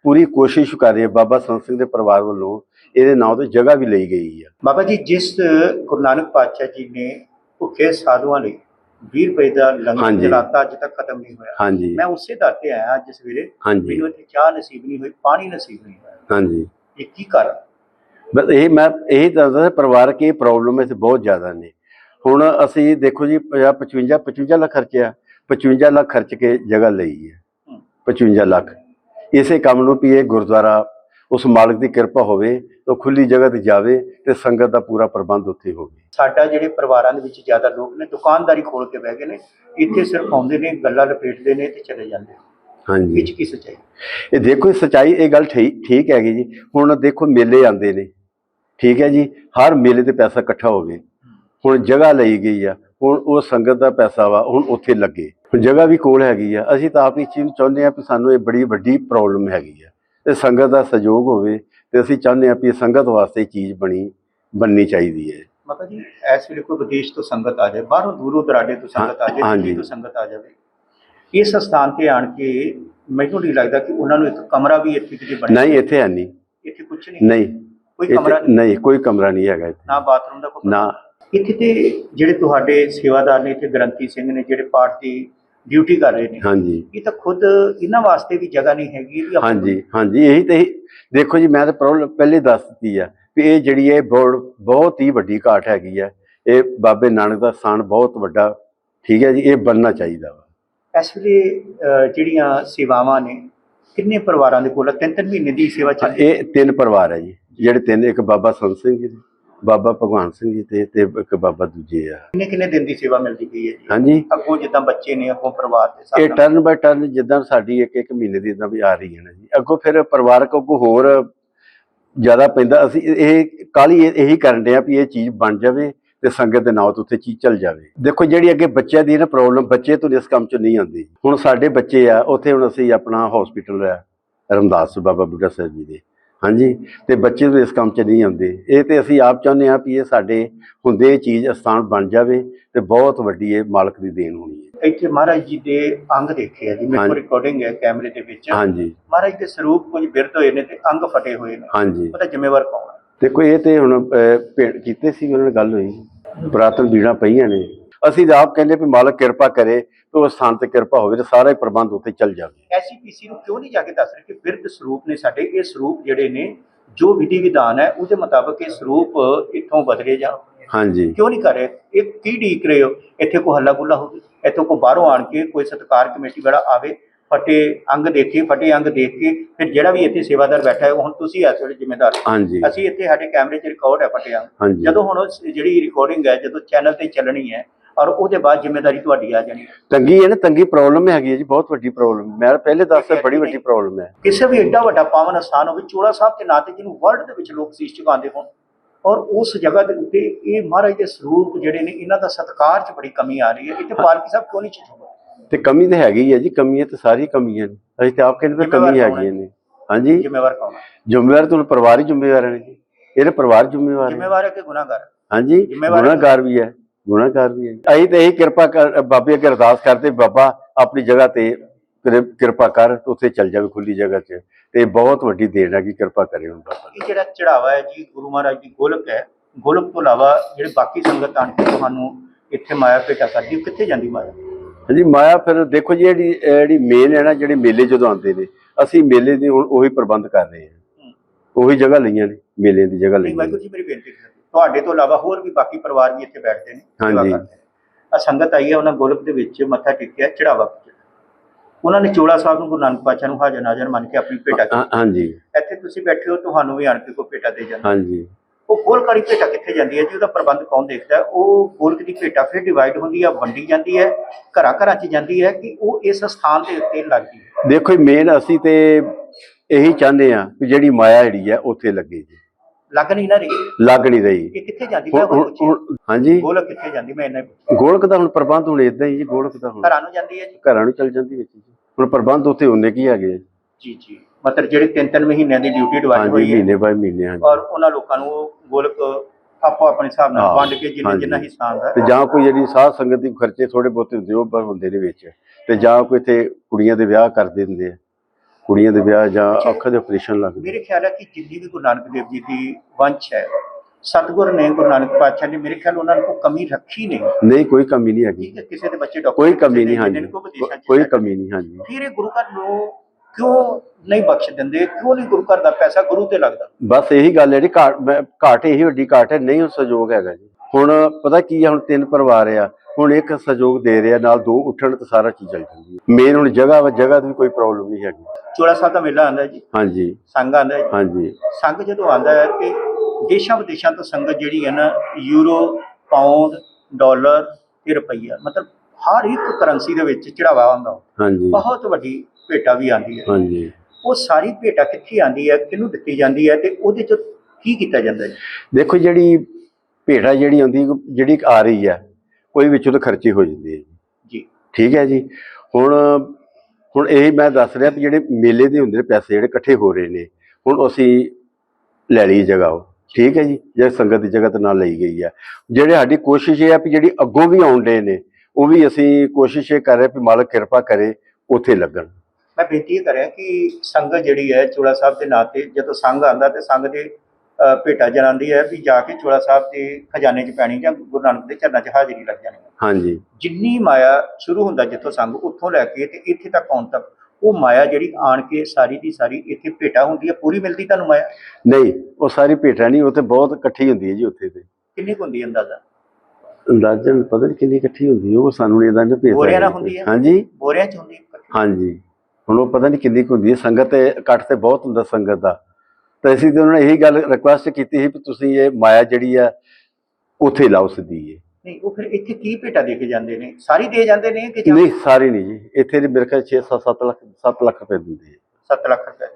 ਪੂਰੀ ਕੋਸ਼ਿਸ਼ ਕਰ ਰਹੇ ਬਾਬਾ ਸੰਤ ਸਿੰਘ ਦੇ ਪਰਿਵਾਰ ਵੱਲੋਂ ਇਹਦੇ ਨਾਂ ਤੇ ਜਗ੍ਹਾ ਵੀ ਲਈ ਗਈ ਹੈ। ਬਾਬਾ ਜੀ, ਜਿਸ ਗੁਰੂ ਨਾਨਕ ਪਾਤਸ਼ਾਹ ਜੀ ਨੇ ਭੁੱਖੇ ਸਾਧੂਆਂ ਲਈ 20 ਰੁਪਏ ਦਾ ਲੰਗਰ ਹਾਂਜੀ। ਚਲਾਤਾ ਅੱਜ ਤੱਕ ਖਤਮ ਨਹੀਂ ਹੋਇਆ। ਹਾਂਜੀ। ਮੈਂ ਉਸੇ ਦਰ ਤੇ ਆਇਆ ਅੱਜ ਸਵੇਰੇ। ਹਾਂਜੀ। ਮੈਨੂੰ ਇੱਥੇ ਚਾਹ ਨਸੀਬ ਨਹੀਂ ਹੋਈ ਪਾਣੀ ਨਸੀਬ ਨਹੀਂ ਹੋਇਆ। ਹਾਂਜੀ। ਇਹ ਕੀ ਕਾਰਨ ਬਸ ਇਹ ਮੈਂ ਇਹੀ ਦੱਸਦਾ ਸੀ, ਪਰਿਵਾਰਕ ਇਹ ਪ੍ਰੋਬਲਮ ਇਸ ਬਹੁਤ ਜ਼ਿਆਦਾ ਨੇ। ਹੁਣ ਅਸੀਂ ਦੇਖੋ ਜੀ 55 55 ਲੱਖ ਖਰਚਿਆ 55 ਲੱਖ ਖਰਚ ਕੇ ਜਗ੍ਹਾ ਲਈ ਹੈ। ਹੂੰ। 55 ਲੱਖ। ਇਸੇ ਕੰਮ ਨੂੰ ਵੀ ਇਹ ਗੁਰਦੁਆਰਾ ਉਸ ਮਾਲਕ ਦੀ ਕਿਰਪਾ ਹੋਵੇ ਤਾਂ ਖੁੱਲੀ ਜਗ੍ਹਾ ਤੇ ਜਾਵੇ ਤੇ ਸੰਗਤ ਦਾ ਪੂਰਾ ਪ੍ਰਬੰਧ ਉੱਥੇ ਹੋਵੇ। ਸਾਡਾ ਜਿਹੜੇ ਪਰਿਵਾਰਾਂ ਦੇ ਵਿੱਚ ਜ਼ਿਆਦਾ ਲੋਕ ਨੇ ਦੁਕਾਨਦਾਰੀ ਖੋਲ ਕੇ ਬਹਿ ਗਏ ਨੇ ਇੱਥੇ ਸਿਰਫ ਆਉਂਦੇ ਨੇ ਗੱਲਾਂ ਲਪੇਟਦੇ ਨੇ ਤੇ ਚਲੇ ਜਾਂਦੇ ਨੇ। ਹਾਂਜੀ। ਵਿੱਚ ਕੀ ਸੱਚਾਈ? ਇਹ ਦੇਖੋ ਸਚਾਈ ਇਹ ਗੱਲ ਠੀਕ ਠੀਕ ਹੈਗੀ ਜੀ। ਹੁਣ ਦੇਖੋ ਮੇਲੇ ਆਉਂਦੇ ਨੇ। ਠੀਕ ਹੈ ਜੀ? ਹਰ ਮੇਲੇ ਤੇ ਪੈਸਾ ਇਕੱਠਾ ਹੋਵੇ ਹੁਣ ਜਗ੍ਹਾ ਲਈ ਗਈ ਆ। ਹੁਣ ਉਹ ਸੰਗਤ ਦਾ ਪੈਸਾ ਵਾ ਹੁਣ ਉੱਥੇ ਲੱਗੇ। ਜਗ੍ਹਾ ਵੀ ਕੋਲ ਹੈਗੀ ਆ। ਅਸੀਂ ਤਾਂ ਆਪ ਇਸ ਚੀਜ਼ ਚਾਹੁੰਦੇ ਆ ਕਿ ਸਾਨੂੰ ਇਹ ਬੜੀ ਵੱਡੀ ਪ੍ਰੋਬਲਮ ਹੈਗੀ ਆ। ਤੇ ਸੰਗਤ ਦਾ ਸਹਿਯੋਗ ਹੋਵੇ ਤੇ ਅਸੀਂ ਚਾਹੁੰਦੇ ਆ ਕਿ ਇਹ ਸੰਗਤ ਵਾਸਤੇ ਚੀਜ਼ ਬਣੀ ਬਣਨੀ ਚਾਹੀਦੀ ਹੈ। ਮਾਤਾ ਜੀ ਇਸ ਵੇਲੇ ਕੋਈ ਵਿਦੇਸ਼ ਤੋਂ ਸੰਗਤ ਆ ਜਾਏ ਬਾਹਰੋਂ ਦੂਰੋਂ ਦਰਾਡੇ ਤੋਂ ਸੰਗਤ ਆ ਜਾਏ ਹਾਂਜੀ। ਦਿੱਲੀ ਤੋਂ ਸੰਗਤ ਆ ਜਾਵੇ ਇਸ ਸਥਾਨ ਤੇ ਆਣ ਕੇ ਮੈਨੂੰ ਨਹੀਂ ਲੱਗਦਾ ਕਿ ਉਹਨਾਂ ਨੂੰ ਇੱਕ ਕਮਰਾ ਵੀ ਇੱਥੇ ਕਿਤੇ ਬਣਿਆ ਨਹੀਂ ਇੱਥੇ ਹੈ ਨਹੀਂ। ਇੱਥੇ ਕੁਝ ਨਹੀਂ। ਨਹੀਂ। ਕੋਈ ਕਮਰਾ ਨਹੀਂ। ਨਹੀਂ ਕੋਈ ਕਮਰਾ ਨਹੀਂ ਹੈਗਾ ਇੱਥੇ। ਨਾ ਬਾਥਰੂਮ ਦਾ ਕੋਈ ਨਾ। ਇੱਥੇ ਤੇ ਜਿਹੜੇ ਤੁਹਾਡੇ ਸੇਵਾਦਾਰ ਨੇ ਇੱਥੇ ਗ੍ਰੰਥੀ ਸਿੰਘ ਨੇ ਜਿਹੜੇ ਪਾਠ ਦੀ ਡਿਊਟੀ ਕਰ ਰਹੇ ਨੇ। ਹਾਂਜੀ। ਇਹ ਤਾਂ ਖੁਦ ਇਹਨਾਂ ਵਾਸਤੇ ਵੀ ਜਗ੍ਹਾ ਨਹੀਂ ਹੈਗੀ ਆਪਾਂ- ਹਾਂਜੀ ਹਾਂਜੀ ਇਹੀ ਤੇ ਦੇਖੋ ਜੀ ਮੈਂ ਤਾਂ ਪ੍ਰੋਬਲਮ ਪਹਿਲੇ ਦੱਸ ਦਿੱਤੀ ਆ ਵੀ ਇਹ ਜਿਹੜੀ ਇਹ ਬਹੁਤ ਬਹੁਤ ਹੀ ਵੱਡੀ ਘਾਟ ਹੈਗੀ ਆ। ਇਹ ਬਾਬੇ ਨਾਨਕ ਦਾ ਸਥਾਨ ਬਹੁਤ ਵੱਡਾ ਠੀਕ ਹੈ ਜੀ ਇਹ ਬਣਨਾ ਚਾਹੀਦਾ ਵਾ। ਇਸ ਵੇਲੇ ਜਿਹੜੀਆਂ ਸੇਵਾਵਾਂ ਨੇ ਕਿੰਨੇ ਪਰਿਵਾਰਾਂ ਦੇ ਕੋਲ ਤਿੰਨ ਤਿੰਨ ਮਹੀਨੇ ਦੀ ਸੇਵਾ ਚੱਲ ਇਹ ਤਿੰਨ ਪਰਿਵਾਰ ਹੈ ਜੀ ਜਿਹੜੇ ਤਿੰਨ ਇੱਕ ਬਾਬਾ ਸੰਤ ਸਿੰਘ ਜੀ ਬਾਬਾ ਭਗਵਾਨ ਸਿੰਘ ਜੀ ਤੇ ਤੇ ਇੱਕ ਬਾਬਾ ਦੂਜੇ ਆ। ਕਿੰਨੇ ਕਿੰਨੇ ਦਿਨ ਦੀ ਸੇਵਾ ਮਿਲਦੀ ਪਈ ਹੈ ਜੀ? ਹਾਂਜੀ। ਅੱਗੋਂ ਜਿੱਦਾਂ ਬੱਚੇ ਨੇ ਅੱਗੋਂ ਪਰਿਵਾਰ ਦੇ ਇਹ ਟਰਨ ਬਾਈ ਟਰਨ ਜਿੱਦਾਂ ਸਾਡੀ ਇੱਕ ਇੱਕ ਮਹੀਨੇ ਦੀ ਇਦਾਂ ਵੀ ਆ ਰਹੀ ਹੈ ਨਾ ਜੀ। ਅੱਗੋਂ ਫਿਰ ਪਰਿਵਾਰਕ ਅੱਗੋਂ ਹੋਰ ਜ਼ਿਆਦਾ ਪੈਂਦਾ। ਅਸੀਂ ਇਹ ਕਾਲੀ ਇਹੀ ਕਰਨ ਡਿਆ ਵੀ ਇਹ ਚੀਜ਼ ਬਣ ਜਾਵੇ ਤੇ ਸੰਗਤ ਦੇ ਨਾਂ ਤੋਂ ਉੱਥੇ ਚੀਜ਼ ਚੱਲ ਜਾਵੇ। ਦੇਖੋ ਜਿਹੜੀ ਅੱਗੇ ਬੱਚਿਆਂ ਦੀ ਨਾ ਪ੍ਰੋਬਲਮ ਬੱਚੇ ਤੋਂ ਇਸ ਕੰਮ 'ਚ ਨਹੀਂ ਆਉਂਦੀ। ਹੁਣ ਸਾਡੇ ਬੱਚੇ ਆ ਉੱਥੇ ਹੁਣ ਅਸੀਂ ਆਪਣਾ ਹਸਪੀਟਲ ਹੈ ਰਮਦਾਸ ਬਾਬਾ ਬੁੱਢਾ ਸਾਹਿਬ ਜੀ ਦੇ। ਹਾਂਜੀ? ਤੇ ਬੱਚੇ ਤੋਂ ਇਸ ਕੰਮ 'ਚ ਨਹੀਂ ਆਉਂਦੇ। ਇਹ ਤੇ ਅਸੀਂ ਆਪ ਚਾਹੁੰਦੇ ਹਾਂ ਵੀ ਇਹ ਸਾਡੇ ਹੁੰਦੇ ਚੀਜ਼ ਅਸਥਾਨ ਬਣ ਜਾਵੇ ਤੇ ਬਹੁਤ ਵੱਡੀ ਇਹ ਮਾਲਕ ਦੀ ਦੇਣ ਹੋਣੀ ਹੈ। ਇੱਥੇ ਮਹਾਰਾਜ ਜੀ ਦੇ ਅੰਗ ਦੇਖੇ ਆ ਜੀ ਮੇਰੇ ਕੋਲ। ਰਿਕਾਰਡਿੰਗ ਹੈ ਕੈਮਰੇ ਦੇ ਵਿੱਚ। ਹਾਂਜੀ। ਮਹਾਰਾਜ ਦੇ ਸਰੂਪ ਕੁਝ ਬਿਰਧ ਹੋਏ ਨੇ ਤੇ ਅੰਗ ਫਟੇ ਹੋਏ ਨੇ। ਹਾਂਜੀ। ਉਹਦਾ ਜ਼ਿੰਮੇਵਾਰ ਕੌਣ ਹੈ? ਦੇਖੋ ਇਹ ਤੇ ਹੁਣ ਭੇਟ ਕੀਤੇ ਸੀ ਉਹਨਾਂ ਨਾਲ ਗੱਲ ਹੋਈ। ਪੁਰਾਤਨ ਬੀੜਾਂ ਪਈਆਂ ਨੇ। ਅਸੀਂ ਤਾਂ ਆਪ ਕਹਿੰਦੇ ਵੀ ਮਾਲਕ ਕਿਰਪਾ ਕਰੇ ਤੇ ਉਸ ਸਥਾਨ ਤੇ ਕਿਰਪਾ ਹੋਵੇ ਤੇ ਸਾਰਾ ਪ੍ਰਬੰਧ ਉੱਤੇ ਚੱਲ ਜਾਵੇ ਐਸਜੀਪੀਸੀ ਨੂੰ ਕਿਉਂ ਨਹੀਂ ਜਾ ਕੇ ਦੱਸ ਰਹੇ ਕਿ ਬਿਰਧ ਸਰੂਪ ਨੇ ਸਾਡੇ ਇਹ ਸਰੂਪ ਜਿਹੜੇ ਨੇ ਜੋ ਵਿਧੀ ਵਿਧਾਨ ਹੈ ਉਹਦੇ ਮੁਤਾਬਕ ਇਹ ਸਰੂਪ ਇੱਥੋਂ ਬਦਲੇ ਜਾਣ ਹਾਂਜੀ। ਕਿਉਂ ਨਹੀਂ ਕਰ ਰਹੇ? ਇਹ ਕੀ ਢੀਕ ਰਹੇ ਹੋ? ਇੱਥੇ ਕੋ ਹੱਲਾ ਗੁੱਲਾ ਹੋਵੇ ਇੱਥੋਂ ਕੋ ਬਾਹਰੋਂ ਆਣ ਕੇ ਕੋਈ ਸਤਕਾਰ ਕਮੇਟੀ ਵਾਲਾ ਆਵੇ ਫਟੇ ਅੰਗ ਦੇਖੇ ਫਟੇ ਅੰਗ ਦੇਖ ਕੇ ਫਿਰ ਜਿਹੜਾ ਵੀ ਇੱਥੇ ਸੇਵਾਦਾਰ ਬੈਠਾ ਹੈ ਉਹ ਹੁਣ ਤੁਸੀਂ ਇਸ ਵੇਲੇ ਜ਼ਿੰਮੇਦਾਰ। ਹਾਂਜੀ। ਅਸੀਂ ਇੱਥੇ ਸਾਡੇ ਕੈਮਰੇ 'ਚ ਰਿਕਾਰਡ ਹੈ ਫਟੇ ਅੰਗ ਜਦੋਂ ਹੁਣ ਜਿਹੜੀ ਰਿਕਾਰਡਿੰਗ ਹੈ ਜਦੋਂ ਚੈਨਲ ਤੇ ਚੱਲਣੀ ਹੈ ਔਰ ਉਹਦੇ ਬਾਅਦ ਜ਼ਿੰਮੇਦਾਰੀ ਤੁਹਾਡੀ ਆ ਜਾਣੀ। ਤੰਗੀ ਹੈ ਨਾ ਤੰਗੀ ਪ੍ਰੋਬਲਮ ਹੈਗੀ ਹੈ ਜੀ ਬਹੁਤ ਵੱਡੀ ਪ੍ਰੋਬਲਮ ਮੈਂ ਪਹਿਲੇ ਦੱਸਿਆ ਬੜੀ ਵੱਡੀ ਪ੍ਰੋਬਲਮ ਹੈ। ਕਿਸੇ ਵੀ ਐਡਾ ਵੱਡਾ ਪਾਵਨ ਸਥਾਨ ਹੋਵੇ ਚੋਲਾ ਸਾਹਿਬ ਦੇ ਨਾਂ ਤੇ ਜਿਹਨੂੰ ਵਰਲਡ ਦੇ ਵਿੱਚ ਲੋਕ ਸੀਸ ਝੁਕਾਉਂਦੇ ਹੋਣ ਔਰ ਉਸ ਜਗ੍ਹਾ ਦੇ ਉੱਤੇ ਇਹ ਮਹਾਰਾਜ ਦੇ ਸਰੂਪ ਜਿਹੜੇ ਨੇ ਇਹਨਾਂ ਦਾ ਸਤਕਾਰ 'ਚ ਬੜੀ ਕਮੀ ਆ ਰਹੀ ਹੈ। ਇੱਥੇ ਪਾਲਕੀ ਸਾਹਿਬ ਕਿਉਂ ਨਹੀਂ ਚੁੱਕਦੇ ਤੇ ਕਮੀ ਤਾਂ ਹੈਗੀ ਹੈ ਜੀ ਕਮੀਆਂ ਤਾਂ ਸਾਰੀ ਕਮੀਆਂ ਨੇ। ਅਸੀਂ ਤਾਂ ਆਪ ਕਹਿੰਦੇ ਵੀ ਕਮੀ ਜ਼ਿੰਮੇਵਾਰ ਹੈਗੀਆਂ ਨੇ। ਹਾਂਜੀ? ਜ਼ਿੰਮੇਵਾਰ ਕੌਣ ਹੈ? ਜ਼ਿੰਮੇਵਾਰ ਤਾਂ ਹੁਣ ਪਰਿਵਾਰ ਹੀ ਜ਼ਿੰਮੇਵਾਰ ਨੇ ਜੀ। ਇਹਦੇ ਪਰਿਵਾਰ ਜ਼ਿੰਮੇਵਾਰ ਹੈ ਜ਼ਿੰਮੇਵਾਰ ਹੈ ਕਿ ਗੁਨਾਹਗਾਰ? ਹਾਂਜੀ ਜ਼ਿੰਮੇਵਾਰ- ਗੁਨਾਹਗਾਰ ਵੀ ਹੈ। ਗੁਨਾਹਗਾਰ ਵੀ ਹੈ। ਅਸੀਂ ਤਾਂ ਇਹੀ ਕਿਰਪਾ ਕਰ ਬਾਬੇ ਅੱਗੇ ਅਰਦਾਸ ਕਰਦੇ ਬਾਬਾ ਆਪਣੀ ਜਗ੍ਹਾ ਤੇ ਕਿਰ- ਕਿਰਪਾ ਕਰ ਉੱਥੇ ਚੱਲ ਜਾਵੇ ਖੁੱਲੀ ਜਗ੍ਹਾ 'ਚ। ਤੇ ਬਹੁਤ ਵੱਡੀ ਦੇਣ ਹੈ ਕਿ ਕਿਰਪਾ ਕਰੇ ਹੁਣ ਬਾਬਾ ਇਹ ਜਿਹੜਾ ਚੜਾਵਾ ਹੈ ਜੀ ਗੁਰੂ ਮਹਾਰਾਜ ਦੀ ਗੋਲਕ ਹੈ। ਗੋਲਕ ਤੋਂ ਇਲਾਵਾ ਜਿਹੜੇ ਬਾਕੀ ਸੰਗਤ ਆਣ ਕੇ ਤੁਹਾਨੂੰ ਇੱਥੇ ਮਾਇਆ ਭੇਟਾ ਕਰਦੀ ਕਿੱਥੇ ਜਾਂਦੀ ਮਾਇਆ? ਹਾਂਜੀ ਮਾਇਆ ਫਿਰ ਦੇਖੋ ਜੀ ਜਿਹੜੀ ਜਿਹੜੀ ਮੇਨ ਹੈ ਨਾ ਜਿਹੜੇ ਮੇਲੇ ਜਦੋਂ ਆਉਂਦੇ ਨੇ ਅਸੀਂ ਮੇਲੇ ਦੇ ਹੁਣ ਉਹੀ ਪ੍ਰਬੰਧ ਕਰ ਰਹੇ ਹਾਂ। ਉਹੀ ਜਗ੍ਹਾ ਲਈਆਂ ਨੇ ਮੇਲੇ ਦੀ ਜਗ੍ਹਾ ਲਈਆਂ ਵਾਹਿਗੁਰੂ। ਜੀ ਮੇਰੀ ਬੇਨਤੀ ਹੈ। ਤੁਹਾਡੇ ਤੋਂ ਇਲਾਵਾ ਹੋਰ ਵੀ ਬਾਕੀ ਪਰਿਵਾਰ ਵੀ ਇੱਥੇ ਬੈਠਦੇ ਨੇ। ਹਾਂਜੀ। ਆ ਸੰਗਤ ਆਈ ਹੈ ਉਹਨਾਂ ਗੋਲਕ ਦੇ ਵਿੱਚ ਮੱਥਾ ਟੇਕਿਆ ਚੜਾਵਾ ਉਹਨਾਂ ਨੇ ਚੋਲਾ ਸਾਹਿਬ ਨੂੰ ਗੁਰੂ ਨਾਨਕ ਪਾਤਸ਼ਾਹ ਨੂੰ ਹਾਜ਼ਰ ਨਾਜ਼ਰ ਮੰਨ ਕੇ ਆਪਣੀ ਭੇਟਾ ਕੀਤੀ। ਹਾਂਜੀ। ਇੱਥੇ ਤੁਸੀਂ ਬੈਠੇ ਹੋ ਤੁਹਾਨੂੰ ਵੀ ਆਣ ਕੇ ਭੇਟਾ ਦੇ ਜਾਂਦਾ। ਹਾਂਜੀ। ਉਹ ਗੋਲਕਾਰੀ ਭੇਟਾ ਕਿੱਥੇ ਜਾਂਦੀ ਹੈ ਜੀ? ਉਹਦਾ ਪ੍ਰਬੰਧ ਕੌਣ ਦੇਖਦਾ ਹੈ? ਉਹ ਗੋਲਕ ਦੀ ਭੇਟਾ ਫਿਰ ਡਿਵਾਈਡ ਹੁੰਦੀ ਹੈ ਵੰਡੀ ਜਾਂਦੀ ਹੈ? ਘਰਾਂ ਘਰਾਂ 'ਚ ਜਾਂਦੀ ਹੈ ਕਿ ਉਹ ਇਸ ਸਥਾਨ ਦੇ ਉੱਤੇ ਲੱਗਦੀ ਹੈ? ਦੇਖੋ ਮੇਨ ਅਸੀਂ ਤੇ ਇਹੀ ਚਾਹੁੰਦੇ ਆ ਕਿ ਜਿਹੜੀ ਮਾਇਆ ਜਿਹੜੀ ਹੈ ਉੱਥੇ ਲੱਗੇ ਜੀ। ਲੱਗ ਨਹੀਂ ਨਾ ਰਹੀ? ਲੱਗ ਨਹੀਂ ਰਹੀ। ਇਹ ਕਿੱਥੇ ਜਾਂਦੀ? ਮੈਂ ਹੁਣ- ਹਾਂਜੀ। ਗੋਲਕ ਕਿੱਥੇ ਜਾਂਦੀ? ਮੈਂ ਇੰਨਾ ਹੀ ਪੁੱਛਿਆ। ਗੋਲਕ ਦਾ ਹੁਣ ਪ੍ਰਬੰਧ ਹੁਣ ਇਦਾਂ ਹੀ ਜੀ ਗੋਲਕ ਦਾ ਹੁਣ। ਘਰਾਂ ਨੂੰ ਜਾਂਦੀ ਹੈ ਜੀ? ਘਰਾਂ ਨੂੰ ਚੱਲ ਜਾਂਦੀ ਵਿੱਚ ਜੀ। ਹੁਣ ਪ੍ਰਬੰਧ ਉੱਥੇ ਉਹਨੇ ਕੀ ਹੈਗੇ ਆ ਜੀ। ਜੀ ਜੀ। ਮਤਲਬ ਜਿਹੜੇ ਤਿੰਨ ਤਿੰਨ ਮਹੀਨਿਆਂ ਦੀ ਡਿਊਟੀ ਡਿਵਾਈਡ ਹਾਂਜੀ ਹੋਈ ਹੈ। ਮਹੀਨੇ ਬਾਅਦ ਮਹੀਨੇ ਹਾਂਜੀ। ਔਰ ਉਹਨਾਂ ਲੋਕਾਂ ਨੂੰ ਉਹ ਗੋਲਕ ਆਪੋ ਆਪਣੇ ਹਿਸਾਬ ਨਾਲ ਵੰਡ ਕੇ ਜਿੰਨਾ ਹਾਂਜੀ। ਜਿੰਨਾ ਹਿੱਸਾ ਆਉਂਦਾ ਤੇ ਜਾਂ ਕੋਈ ਜਿਹੜੀ ਸਾਧ ਸੰਗਤ ਦੀ ਖਰਚੇ ਥੋੜੇ ਬਹੁਤੇ ਹੁੰਦੇ ਉਹ ਪਰ ਹੁੰਦੇ ਨੇ ਵਿੱਚ। ਤੇ ਜਾਂ ਕੋਈ ਇੱਥੇ ਕੁੜੀਆਂ ਦੇ ਵਿਆਹ ਕਰ ਦਿੰਦੇ ਆ। ਕੁੜੀਆਂ ਦੇ ਵਿਆਹ ਜਾਂ ਅੱਖਾਂ ਦੇ ਆਪਰੇਸ਼ਨ ਲੱਗਦੇ ਮੇਰੇ ਖਿਆਲ ਹੈ ਕਿ ਜਿੰਨੀ ਵੀ ਗੁਰੂ ਨਾਨਕ ਦੇਵ ਜੀ ਦੀ ਵੰਸ਼ ਹੈ ਸਤਿਗੁਰ ਨੇ ਗੁਰੂ ਨਾਨਕ ਪਾਤਸ਼ਾਹ ਨੇ ਮੇਰੇ ਖਿਆਲ ਉਹਨਾਂ ਨੂੰ ਕੋਈ ਕਮੀ ਰੱਖੀ ਨਹੀਂ। ਨਹੀਂ ਕੋਈ ਕਮੀ ਨਹੀਂ ਹੈਗੀ। ਕਿਸੇ ਦੇ ਬੱਚੇ ਡਾਕਟਰ ਕੋਈ ਕਮੀ ਨਹੀਂ ਹਾਂਜੀ। ਕੋਈ ਕਮੀ ਨਹੀਂ ਹਾਂਜੀ। ਫਿਰ ਇਹ ਗੁਰੂ ਘਰ ਨੂੰ ਕਿਉਂ ਨਹੀਂ ਬਖਸ਼ ਦਿੰਦੇ? ਕਿਉਂ ਨਹੀਂ ਗੁਰੂ ਘਰ ਦਾ ਪੈਸਾ ਗੁਰੂ ਤੇ ਲੱਗਦਾ? ਬਸ ਇਹੀ ਗੱਲ ਹੈ ਜੀ ਘਾਟ ਘਾਟ ਇਹੀ ਵੱਡੀ ਘਾਟ ਹੈ ਨਹੀਂ ਉਹ ਸਹਿਯੋਗ ਹੈਗਾ ਜੀ। ਹੁਣ ਪਤਾ ਕੀ ਹੈ ਹੁਣ ਤਿੰਨ ਪਰਿਵਾਰ ਆ ਹੁਣ ਇੱਕ ਸਹਿਯੋਗ ਦੇ ਰਿਹਾ ਨਾਲ ਦੋ ਉੱਠਣ ਤੇ ਸਾਰਾ ਚੀਜ਼ ਚੱਲ ਜਾਂਦੀ ਹੈ ਮੇਨ ਹੁਣ ਜਗ੍ਹਾ ਵਾ ਜਗ੍ਹਾ ਦੀ ਵੀ ਕੋਈ ਪ੍ਰੋਬਲਮ ਨਹੀਂ ਹੈਗੀ। ਚੋਲਾ ਸਾਹਿਬ ਦਾ ਮੇਲਾ ਆਉਂਦਾ ਜੀ? ਹਾਂਜੀ। ਸੰਘ ਆਉਂਦਾ ਜੀ? ਹਾਂਜੀ। ਸੰਘ ਜਦੋਂ ਆਉਂਦਾ ਹੈ ਤੇ ਦੇਸ਼ਾਂ ਵਿਦੇਸ਼ਾਂ ਤੋਂ ਸੰਗਤ ਜਿਹੜੀ ਹੈ ਨਾ ਯੂਰੋ ਪਾਉਂਡ ਡਾਲਰ ਤੇ ਰੁਪਈਆ ਮਤਲਬ ਹਰ ਇੱਕ ਕਰੰਸੀ ਦੇ ਵਿੱਚ ਚੜਾਵਾ ਹੁੰਦਾ। ਹਾਂਜੀ। ਬਹੁਤ ਵੱਡੀ ਭੇਟਾ ਵੀ ਆਉਂਦੀ ਹੈ। ਹਾਂਜੀ। ਉਹ ਸਾਰੀ ਭੇਟਾ ਕਿੱਥੇ ਆਉਂਦੀ ਹੈ ਕਿਹਨੂੰ ਦਿੱਤੀ ਜਾਂਦੀ ਹੈ ਤੇ ਉਹਦੇ ਚ ਕੀ ਕੀਤਾ ਜਾਂਦਾ ਹੈ? ਦੇਖੋ ਜਿਹੜੀ ਭੇਟਾ ਜਿਹੜੀ ਆਉਂਦੀ ਜਿਹੜੀ ਆ ਰਹੀ ਹੈ ਕੋਈ ਵਿੱਚੋਂ ਤਾਂ ਖਰਚੇ ਹੋ ਜਾਂਦੇ ਆ ਜੀ। ਠੀਕ ਹੈ ਜੀ। ਹੁਣ ਹੁਣ ਇਹ ਮੈਂ ਦੱਸ ਰਿਹਾ ਵੀ ਜਿਹੜੇ ਮੇਲੇ ਦੇ ਹੁੰਦੇ ਨੇ ਪੈਸੇ ਜਿਹੜੇ ਇਕੱਠੇ ਹੋ ਰਹੇ ਨੇ ਹੁਣ ਅਸੀਂ ਲੈ ਲਈ ਜਗ੍ਹਾ ਉਹ। ਠੀਕ ਹੈ ਜੀ। ਜਿਹੜੇ ਸੰਗਤ ਦੀ ਜਗ੍ਹਾ ਤੇ ਨਾਲ ਲਈ ਗਈ ਹੈ। ਜਿਹੜੇ ਸਾਡੀ ਕੋਸ਼ਿਸ਼ ਇਹ ਹੈ ਵੀ ਜਿਹੜੀ ਅੱਗੋਂ ਵੀ ਆਉਣ ਦੇ ਨੇ ਉਹ ਵੀ ਅਸੀਂ ਕੋਸ਼ਿਸ਼ ਇਹ ਕਰ ਰਹੇ ਵੀ ਮਾਲਕ ਕਿਰਪਾ ਕਰੇ ਉੱਥੇ ਲੱਗਣ। ਮੈਂ ਬੇਨਤੀ ਕਰਿਆ ਕਿ ਸੰਗਤ ਜਿਹੜੀ ਹੈ ਚੋਲਾ ਸਾਹਿਬ ਦੇ ਨਾਂ ਤੇ ਜਦੋਂ ਸੰਘ ਆਂਦਾ ਤੇ ਸੰਘ ਦੇ ਭੇਟਾ ਜਲਾਉਂਦੀ ਹੈ ਵੀ ਜਾ ਕੇ ਚੋਲਾ ਸਾਹਿਬ ਦੇ ਖਜ਼ਾਨੇ 'ਚ ਪੈਣੀ ਜਾਂ ਗੁਰੂ ਨਾਨਕ ਦੇ ਚਰਨਾਂ 'ਚ ਹਾਜ਼ਰੀ ਲੱਗ ਜਾਣੀ ਹਾਂਜੀ। ਜਿੰਨੀ ਮਾਇਆ ਸ਼ੁਰੂ ਹੁੰਦਾ ਜਿੱਥੋਂ ਸੰਗ ਉੱਥੋਂ ਲੈ ਕੇ ਤੇ ਇੱਥੇ ਤੱਕ ਆਉਣ ਤੱਕ ਉਹ ਮਾਇਆ ਜਿਹੜੀ ਆਣ ਕੇ ਸਾਰੀ ਦੀ ਸਾਰੀ ਇੱਥੇ ਭੇਟਾ ਹੁੰਦੀ ਹੈ ਪੂਰੀ ਮਿਲਦੀ ਤੁਹਾਨੂੰ ਮਾਇਆ? ਨਹੀਂ ਉਹ ਸਾਰੀ ਭੇਟਾ ਨਹੀਂ ਉਹ ਤੇ ਬਹੁਤ ਇਕੱਠੀ ਹੁੰਦੀ ਹੈ ਜੀ ਉੱਥੇ ਤੇ। ਕਿੰਨੀ ਹੁੰਦੀ ਅੰਦਾਜ਼ਾ? ਅੰਦਾਜ਼ਨ ਪਤਾ ਨਹੀਂ ਕਿੰਨੀ ਇਕੱਠੀ ਹੁੰਦੀ ਉਹ ਸਾਨੂੰ ਨਹੀਂ ਭੇਜਦਾ ਬੋਰੀਆਂ ਨਾਲ। ਹੁੰਦੀ ਹੈ? ਹਾਂਜੀ। ਬੋਰਿਆਂ 'ਚ ਹੁੰਦੀ ਹੈ? ਹਾਂਜੀ। ਹੁਣ ਉਹ ਪਤਾ ਨਹੀਂ ਕਿੰਨੀ ਹੁੰਦੀ ਹੈ ਸੰਗਤ ਤੇ ਇਕੱਠ ਤੇ ਬਹੁਤ ਹੁੰਦਾ ਸੰਗਤ ਦਾ। ਤਾਂ ਅਸੀਂ ਤੇ ਉਹਨਾਂ ਨੇ ਇਹੀ ਗੱਲ ਰਿਕੁਐਸਟ ਕੀਤੀ ਸੀ ਵੀ ਤੁਸੀਂ ਇਹ ਮਾਇਆ ਜਿਹੜੀ ਆ ਉੱਥੇ ਲਾਓ ਸਿੱਧੀ ਹੈ ਨਹੀਂ ਉਹ ਫਿਰ ਇੱਥੇ ਕੀ ਭੇਟਾ ਦੇ ਕੇ ਜਾਂਦੇ ਨੇ? ਸਾਰੀ ਦੇ ਜਾਂਦੇ ਨੇ ਕਿ ਜਾਂ ਨਹੀਂ ਸਾਰੀ ਨਹੀਂ ਜੀ। ਇੱਥੇ ਦੇ ਮੇਰੇ ਖਿਆਲ 6 7 7 ਲੱਖ 7 ਲੱਖ ਰੁਪਏ ਦਿੰਦੇ ਆ। 7 ਲੱਖ ਰੁਪਏ।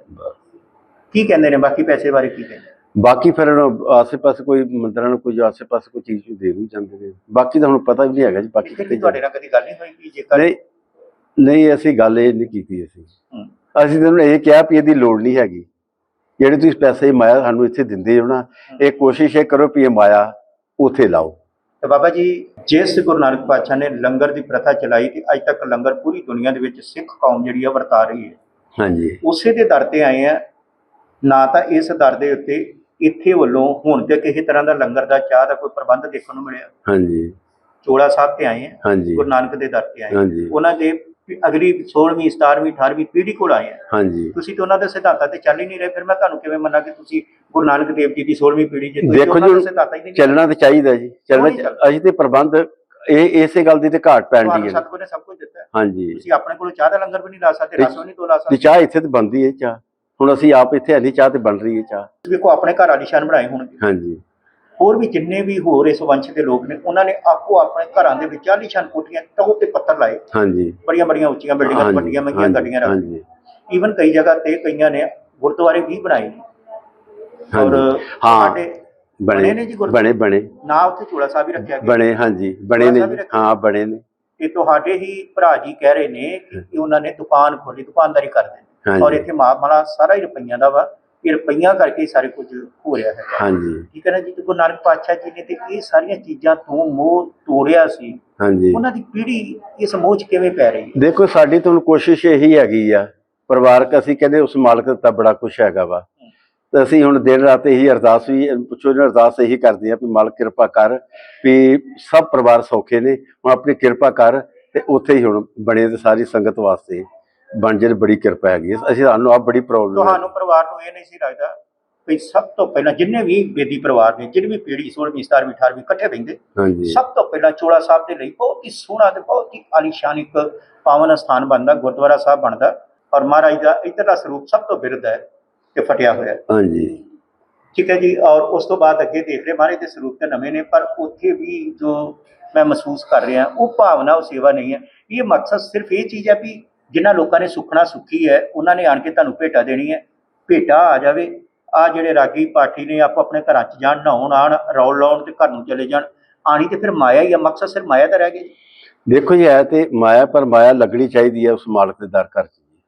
ਕੀ ਕਹਿੰਦੇ ਨੇ? ਬਾਕੀ ਪੈਸੇ ਬਾਰੇ ਕੀ ਕਹਿੰਦੇ? ਬਾਕੀ ਫਿਰ ਹੁਣ ਆਸੇ-ਪਾਸੇ ਕੋਈ ਮੰਦਰਾਂ ਨੂੰ ਕੋਈ ਆਸੇ-ਪਾਸੇ ਕੋਈ ਚੀਜ਼ ਦੇ ਵੀ ਜਾਂਦੇ ਨੇ। ਬਾਕੀ ਤਾਂ ਹੁਣ ਪਤਾ ਵੀ ਨਹੀਂ ਹੈਗਾ ਜੀ ਬਾਕੀ ਕਿ ਤੁਹਾਡੇ ਨਾਲ ਕਦੀ ਗੱਲ ਨਹੀਂ ਹੋਈ ਕਿ ਜੇਕਰ ਨਹੀਂ ਨਹੀਂ ਅਸੀਂ ਗੱਲ ਇਹ ਨਹੀਂ ਕੀਤੀ ਅਸੀਂ। ਹੂੰ। ਅਸੀਂ ਤਾਂ ਉਹਨੂੰ ਇਹ ਕਿਹਾ ਵੀ ਇਹਦੀ ਲੋੜ ਨਹੀਂ ਹੈਗੀ। ਜਿਹੜੇ ਤੁਸੀਂ ਪੈਸੇ ਮਾਇਆ ਸਾਨੂੰ ਇੱਥੇ ਦਿੰਦੇ ਹੋ ਨਾ ਇਹ ਕੋਸ਼ਿਸ਼ ਇਹ ਕਰੋ ਵੀ ਇਹ ਮਾਇਆ ਉੱਥੇ ਲਾਓ। ਤੇ ਬਾਬਾ ਜੀ ਜਿਸ ਗੁਰੂ ਨਾਨਕ ਪਾਤਸ਼ਾਹ ਨੇ ਲੰਗਰ ਦੀ ਪ੍ਰਥਾ ਚਲਾਈ ਤੇ ਅੱਜ ਤੱਕ ਲੰਗਰ ਪੂਰੀ ਦੁਨੀਆ ਦੇ ਵਿੱਚ ਸਿੱਖ ਕੌਮ ਜਿਹੜੀ ਆ ਵਰਤਾ ਰਹੀ ਹੈ। ਹਾਂਜੀ। ਉਸੇ ਦੇ ਦਰ ਤੇ ਆਏ ਆ ਨਾ ਤਾਂ ਇਸ ਦਰ ਦੇ ਉੱਤੇ ਇੱਥੇ ਵੱਲੋਂ ਹੁਣ ਤੇ ਕਿਸੇ ਤਰ੍ਹਾਂ ਦਾ ਲੰਗਰ ਦਾ ਚਾਹ ਦਾ ਕੋਈ ਪ੍ਰਬੰਧ ਦੇਖਣ ਨੂੰ ਮਿਲਿਆ। ਹਾਂਜੀ। ਚੋਲਾ ਸਾਹਿਬ ਤੇ ਆਏ ਆ ਗੁਰੂ ਨਾਨਕ ਦੇ ਦਰ ਤੇ ਆਏ ਉਹਨਾਂ ਦੇ ਅਗਲੀ 16ਵੀਂ 17ਵੀਂ 18ਵੀਂ ਪੀੜ੍ਹੀ ਕੋਲ ਆਏ ਆ। ਹਾਂਜੀ। ਤੁਸੀਂ ਤਾਂ ਉਹਨਾਂ ਦੇ ਸਿਧਾਂਤਾਂ ਤੇ ਚੱਲ ਹੀ ਨਹੀਂ ਰਹੇ ਫਿਰ ਮੈਂ ਤੁਹਾਨੂੰ ਕਿਵੇਂ ਮੰਨਾਂ ਕਿ ਤੁਸੀਂ ਗੁਰੂ ਨਾਨਕ ਦੇਵ ਜੀ ਦੀ 16ਵੀਂ ਪੀੜ੍ਹੀ ਜੇ ਤੁਸੀਂ ਦੇਖੋ ਜੀ, ਚੱਲਣਾ ਤੇ ਚਾਹੀਦਾ ਜੀ ਚੱਲਣਾ? ਅਸੀਂ ਤੇ ਪ੍ਰਬੰਧ ਇਹ ਇਸੇ ਗੱਲ ਦੀ ਤੇ ਘਾਟ ਪੈਣ ਦੀ ਹੈ ਸਤਿਗੁਰ ਨੇ ਸਭ ਕੁਝ ਦਿੱਤਾ। ਹਾਂਜੀ। ਤੁਸੀਂ ਆਪਣੇ ਕੋਲੋਂ ਚਾਹ ਦਾ ਲੰਗਰ ਵੀ ਨਹੀਂ ਲਾ ਸਕਦੇ ਰਸ ਵੀ ਨਹੀਂ ਤੋਲਾ ਸਕਦੇ। ਚਾਹ ਇੱਥੇ ਤੇ ਬਣਦੀ ਹੈ ਚਾਹ। ਹੁਣ ਅਸੀਂ ਆਪ ਇੱਥੇ ਨਹੀਂ ਚਾਹ ਤੇ ਬਣ ਰਹੀ ਹੈ ਚਾਹ। ਵੇਖੋ ਆਪਣੇ ਘਰ ਆਲੀਸ਼ਾਨ ਬਣਾਏ ਹੋਣਗੇ। ਹਾਂਜੀ। ਹੋਰ ਵੀ ਜਿੰਨੇ ਵੀ ਹੋਰ ਇਸ ਵੰਸ਼ ਦੇ ਲੋਕ ਨੇ ਉਹਨਾਂ ਨੇ ਆਪੋ ਆਪਣੇ ਘਰਾਂ ਦੇ ਵਿੱਚ ਆਲੀਸ਼ਾਨ ਕੋਠੀਆਂ ਟੌਪ ਤੇ ਪੱਤਰ ਲਾਏ। ਹਾਂਜੀ। ਬੜੀਆਂ ਬੜੀਆਂ ਉੱਚੀਆਂ ਬਿਲਡਿੰਗਾਂ ਵੱਡੀਆਂ ਮਹਿੰਗੀਆਂ ਗੱਡੀਆਂ ਰੱਖ ਹਾਂਜੀ। ਈਵਨ ਕਈ ਜਗ੍ਹਾ ਤੇ ਕਈਆਂ ਨੇ ਗੁਰਦੁਆਰੇ ਵੀ ਬਣਾਏ ਨੇ। ਔਰ ਹਾਂ ਬਣੇ ਨੇ ਜੀ? ਬਣੇ ਬਣੇ। ਨਾ ਉੱਥੇ ਚੂੜਾ ਸਾਹਿਬ ਹੀ ਰੱਖਿਆ ਗਿਆ। ਬਣੇ ਹਾਂਜੀ ਬਣੇ ਨੇ ਵੀ ਹਾਂ ਬਣੇ ਨੇ। ਤੇ ਤੁਹਾਡੇ ਹੀ ਭਰਾ ਜੀ ਕਹਿ ਰਹੇ ਨੇ ਕਿ ਉਹਨਾਂ ਨੇ ਦੁਕਾਨ ਖੋਲੀ ਦੁਕਾਨਦਾਰੀ ਕਰਦੇ ਔਰ ਇੱਥੇ ਮਾਮਲਾ ਸਾਰਾ ਹੀ ਰੁਪਈਆਂ ਦਾ ਵਾ। ਇਹ ਰੁਪਈਆਂ ਕਰਕੇ ਹੀ ਸਾਰੇ ਕੁਝ ਹੋ ਰਿਹਾ ਹੈ। ਹਾਂਜੀ। ਠੀਕ ਹੈ ਨਾ ਜੀ ਤੇ ਗੁਰੂ ਨਾਨਕ ਪਾਤਸ਼ਾਹ ਜੀ ਨੇ ਤੇ ਇਹ ਸਾਰੀਆਂ ਚੀਜ਼ਾਂ ਤੋਂ ਮੋਹ ਤੋੜਿਆ ਸੀ। ਹਾਂਜੀ। ਉਹਨਾਂ ਦੀ ਪੀੜ੍ਹੀ ਇਸ ਮੋਹ 'ਚ ਕਿਵੇਂ ਪੈ ਰਹੀ ਹੈ? ਦੇਖੋ ਸਾਡੀ ਤਾਂ ਹੁਣ ਕੋਸ਼ਿਸ਼ ਇਹੀ ਹੈਗੀ ਆ। ਪਰਿਵਾਰਕ ਅਸੀਂ ਕਹਿੰਦੇ ਉਸ ਮਾਲਕ ਦਾ ਬੜਾ ਕੁਛ ਹੈਗਾ ਵਾ। ਤੇ ਅਸੀਂ ਹੁਣ ਦਿਨ ਰਾਤ ਇਹੀ ਅਰਦਾਸ ਵੀ ਪੁੱਛੋ ਨਾ ਅਰਦਾਸ ਇਹੀ ਕਰਦੇ ਆ ਵੀ ਮਾਲਕ ਕਿਰਪਾ ਕਰ ਵੀ ਸਭ ਪਰਿਵਾਰ ਸੌਖੇ ਨੇ। ਹੁਣ ਆਪਣੀ ਕਿਰਪਾ ਕਰ ਤੇ ਉੱਥੇ ਹੀ ਹੁਣ ਬਣੇ ਤੇ ਸਾਰੀ ਸੰਗਤ ਵਾਸਤੇ। ਬਣ ਜੇ ਬੜੀ ਕਿਰਪਾ ਹੈਗੀ। ਅਸੀਂ ਸਾਨੂੰ ਆ ਬੜੀ ਪ੍ਰੋਬਲਮ ਹੈ ਤੁਹਾਨੂੰ ਪਰਿਵਾਰ ਨੂੰ ਇਹ ਨਹੀਂ ਸੀ ਲੱਗਦਾ ਵੀ ਸਭ ਤੋਂ ਪਹਿਲਾਂ ਜਿੰਨੇ ਵੀ ਬੇਦੀ ਪਰਿਵਾਰ ਨੇ ਜਿਹੜੀ ਵੀ ਪੀੜ੍ਹੀ 16ਵੀਂ 17ਵੀਂ 18ਵੀਂ ਇਕੱਠੇ ਬੈਂਦੇ ਹਾਂਜੀ ਸਭ ਤੋਂ ਪਹਿਲਾਂ ਚੋਲਾ ਸਾਹਿਬ ਦੇ ਲਈ ਬਹੁਤ ਹੀ ਸੋਹਣਾ ਤੇ ਬਹੁਤ ਹੀ ਆਲੀਸ਼ਾਨ ਇੱਕ ਪਾਵਨ ਸਥਾਨ ਬਣਦਾ ਗੁਰਦੁਆਰਾ ਸਾਹਿਬ ਬਣਦਾ ਔਰ ਮਹਾਰਾਜ ਦਾ ਇਧਰਲਾ ਸਰੂਪ ਸਭ ਤੋਂ ਬਿਰਧ ਹੈ ਤੇ ਫਟਿਆ ਹੋਇਆ ਹੈ। ਹਾਂਜੀ ਠੀਕ ਹੈ ਜੀ ਔਰ ਉਸ ਤੋਂ ਬਾਅਦ ਅੱਗੇ ਦੇਖ ਰਹੇ ਮਹਾਰਾਜ ਦੇ ਸਰੂਪ ਤੇ ਨਵੇਂ ਨੇ ਪਰ ਉੱਥੇ ਵੀ ਜੋ ਮੈਂ ਮਹਿਸੂਸ ਕਰ ਰਿਹਾ ਉਹ ਭਾਵਨਾ ਉਹ ਸੇਵਾ ਨਹੀਂ ਹੈ ਇਹ ਮਕਸਦ ਸਿਰਫ ਇਹ ਚੀਜ਼ ਹੈ ਵੀ ਜਿਨ੍ਹਾਂ ਲੋਕਾਂ ਨੇ ਸੁਖਣਾ ਸੁਖੀ ਹੈ ਉਹਨਾਂ ਨੇ ਆਣ ਕੇ ਤੁਹਾਨੂੰ ਭੇਟਾ ਦੇਣੀ ਹੈ। ਭੇਟਾ ਆ ਜਾਵੇ ਆ ਜਿਹੜੇ ਰਾਗੀ ਪਾਠੀ ਨੇ ਆਪੋ ਆਪਣੇ ਘਰਾਂ 'ਚ ਜਾਣ ਨਹਾਉਣ ਆਣ ਰੌਲ ਲਾਉਣ ਤੇ ਘਰ ਨੂੰ ਚਲੇ ਜਾਣ ਆਣੀ ਤੇ ਫਿਰ ਮਾਇਆ ਹੀ ਆ ਮਕਸਦ ਸਿਰਫ ਮਾਇਆ ਦਾ ਰਹਿ ਗਿਆ ਦੇਖੋ ਜੀ ਹੈ ਤੇ ਮਾਇਆ ਪਰ ਮਾਇਆ ਲੱਗਣੀ ਚਾਹੀਦੀ ਹੈ ਉਸ ਮਾਲਕ ਦੇ ਦਰ ਕਰ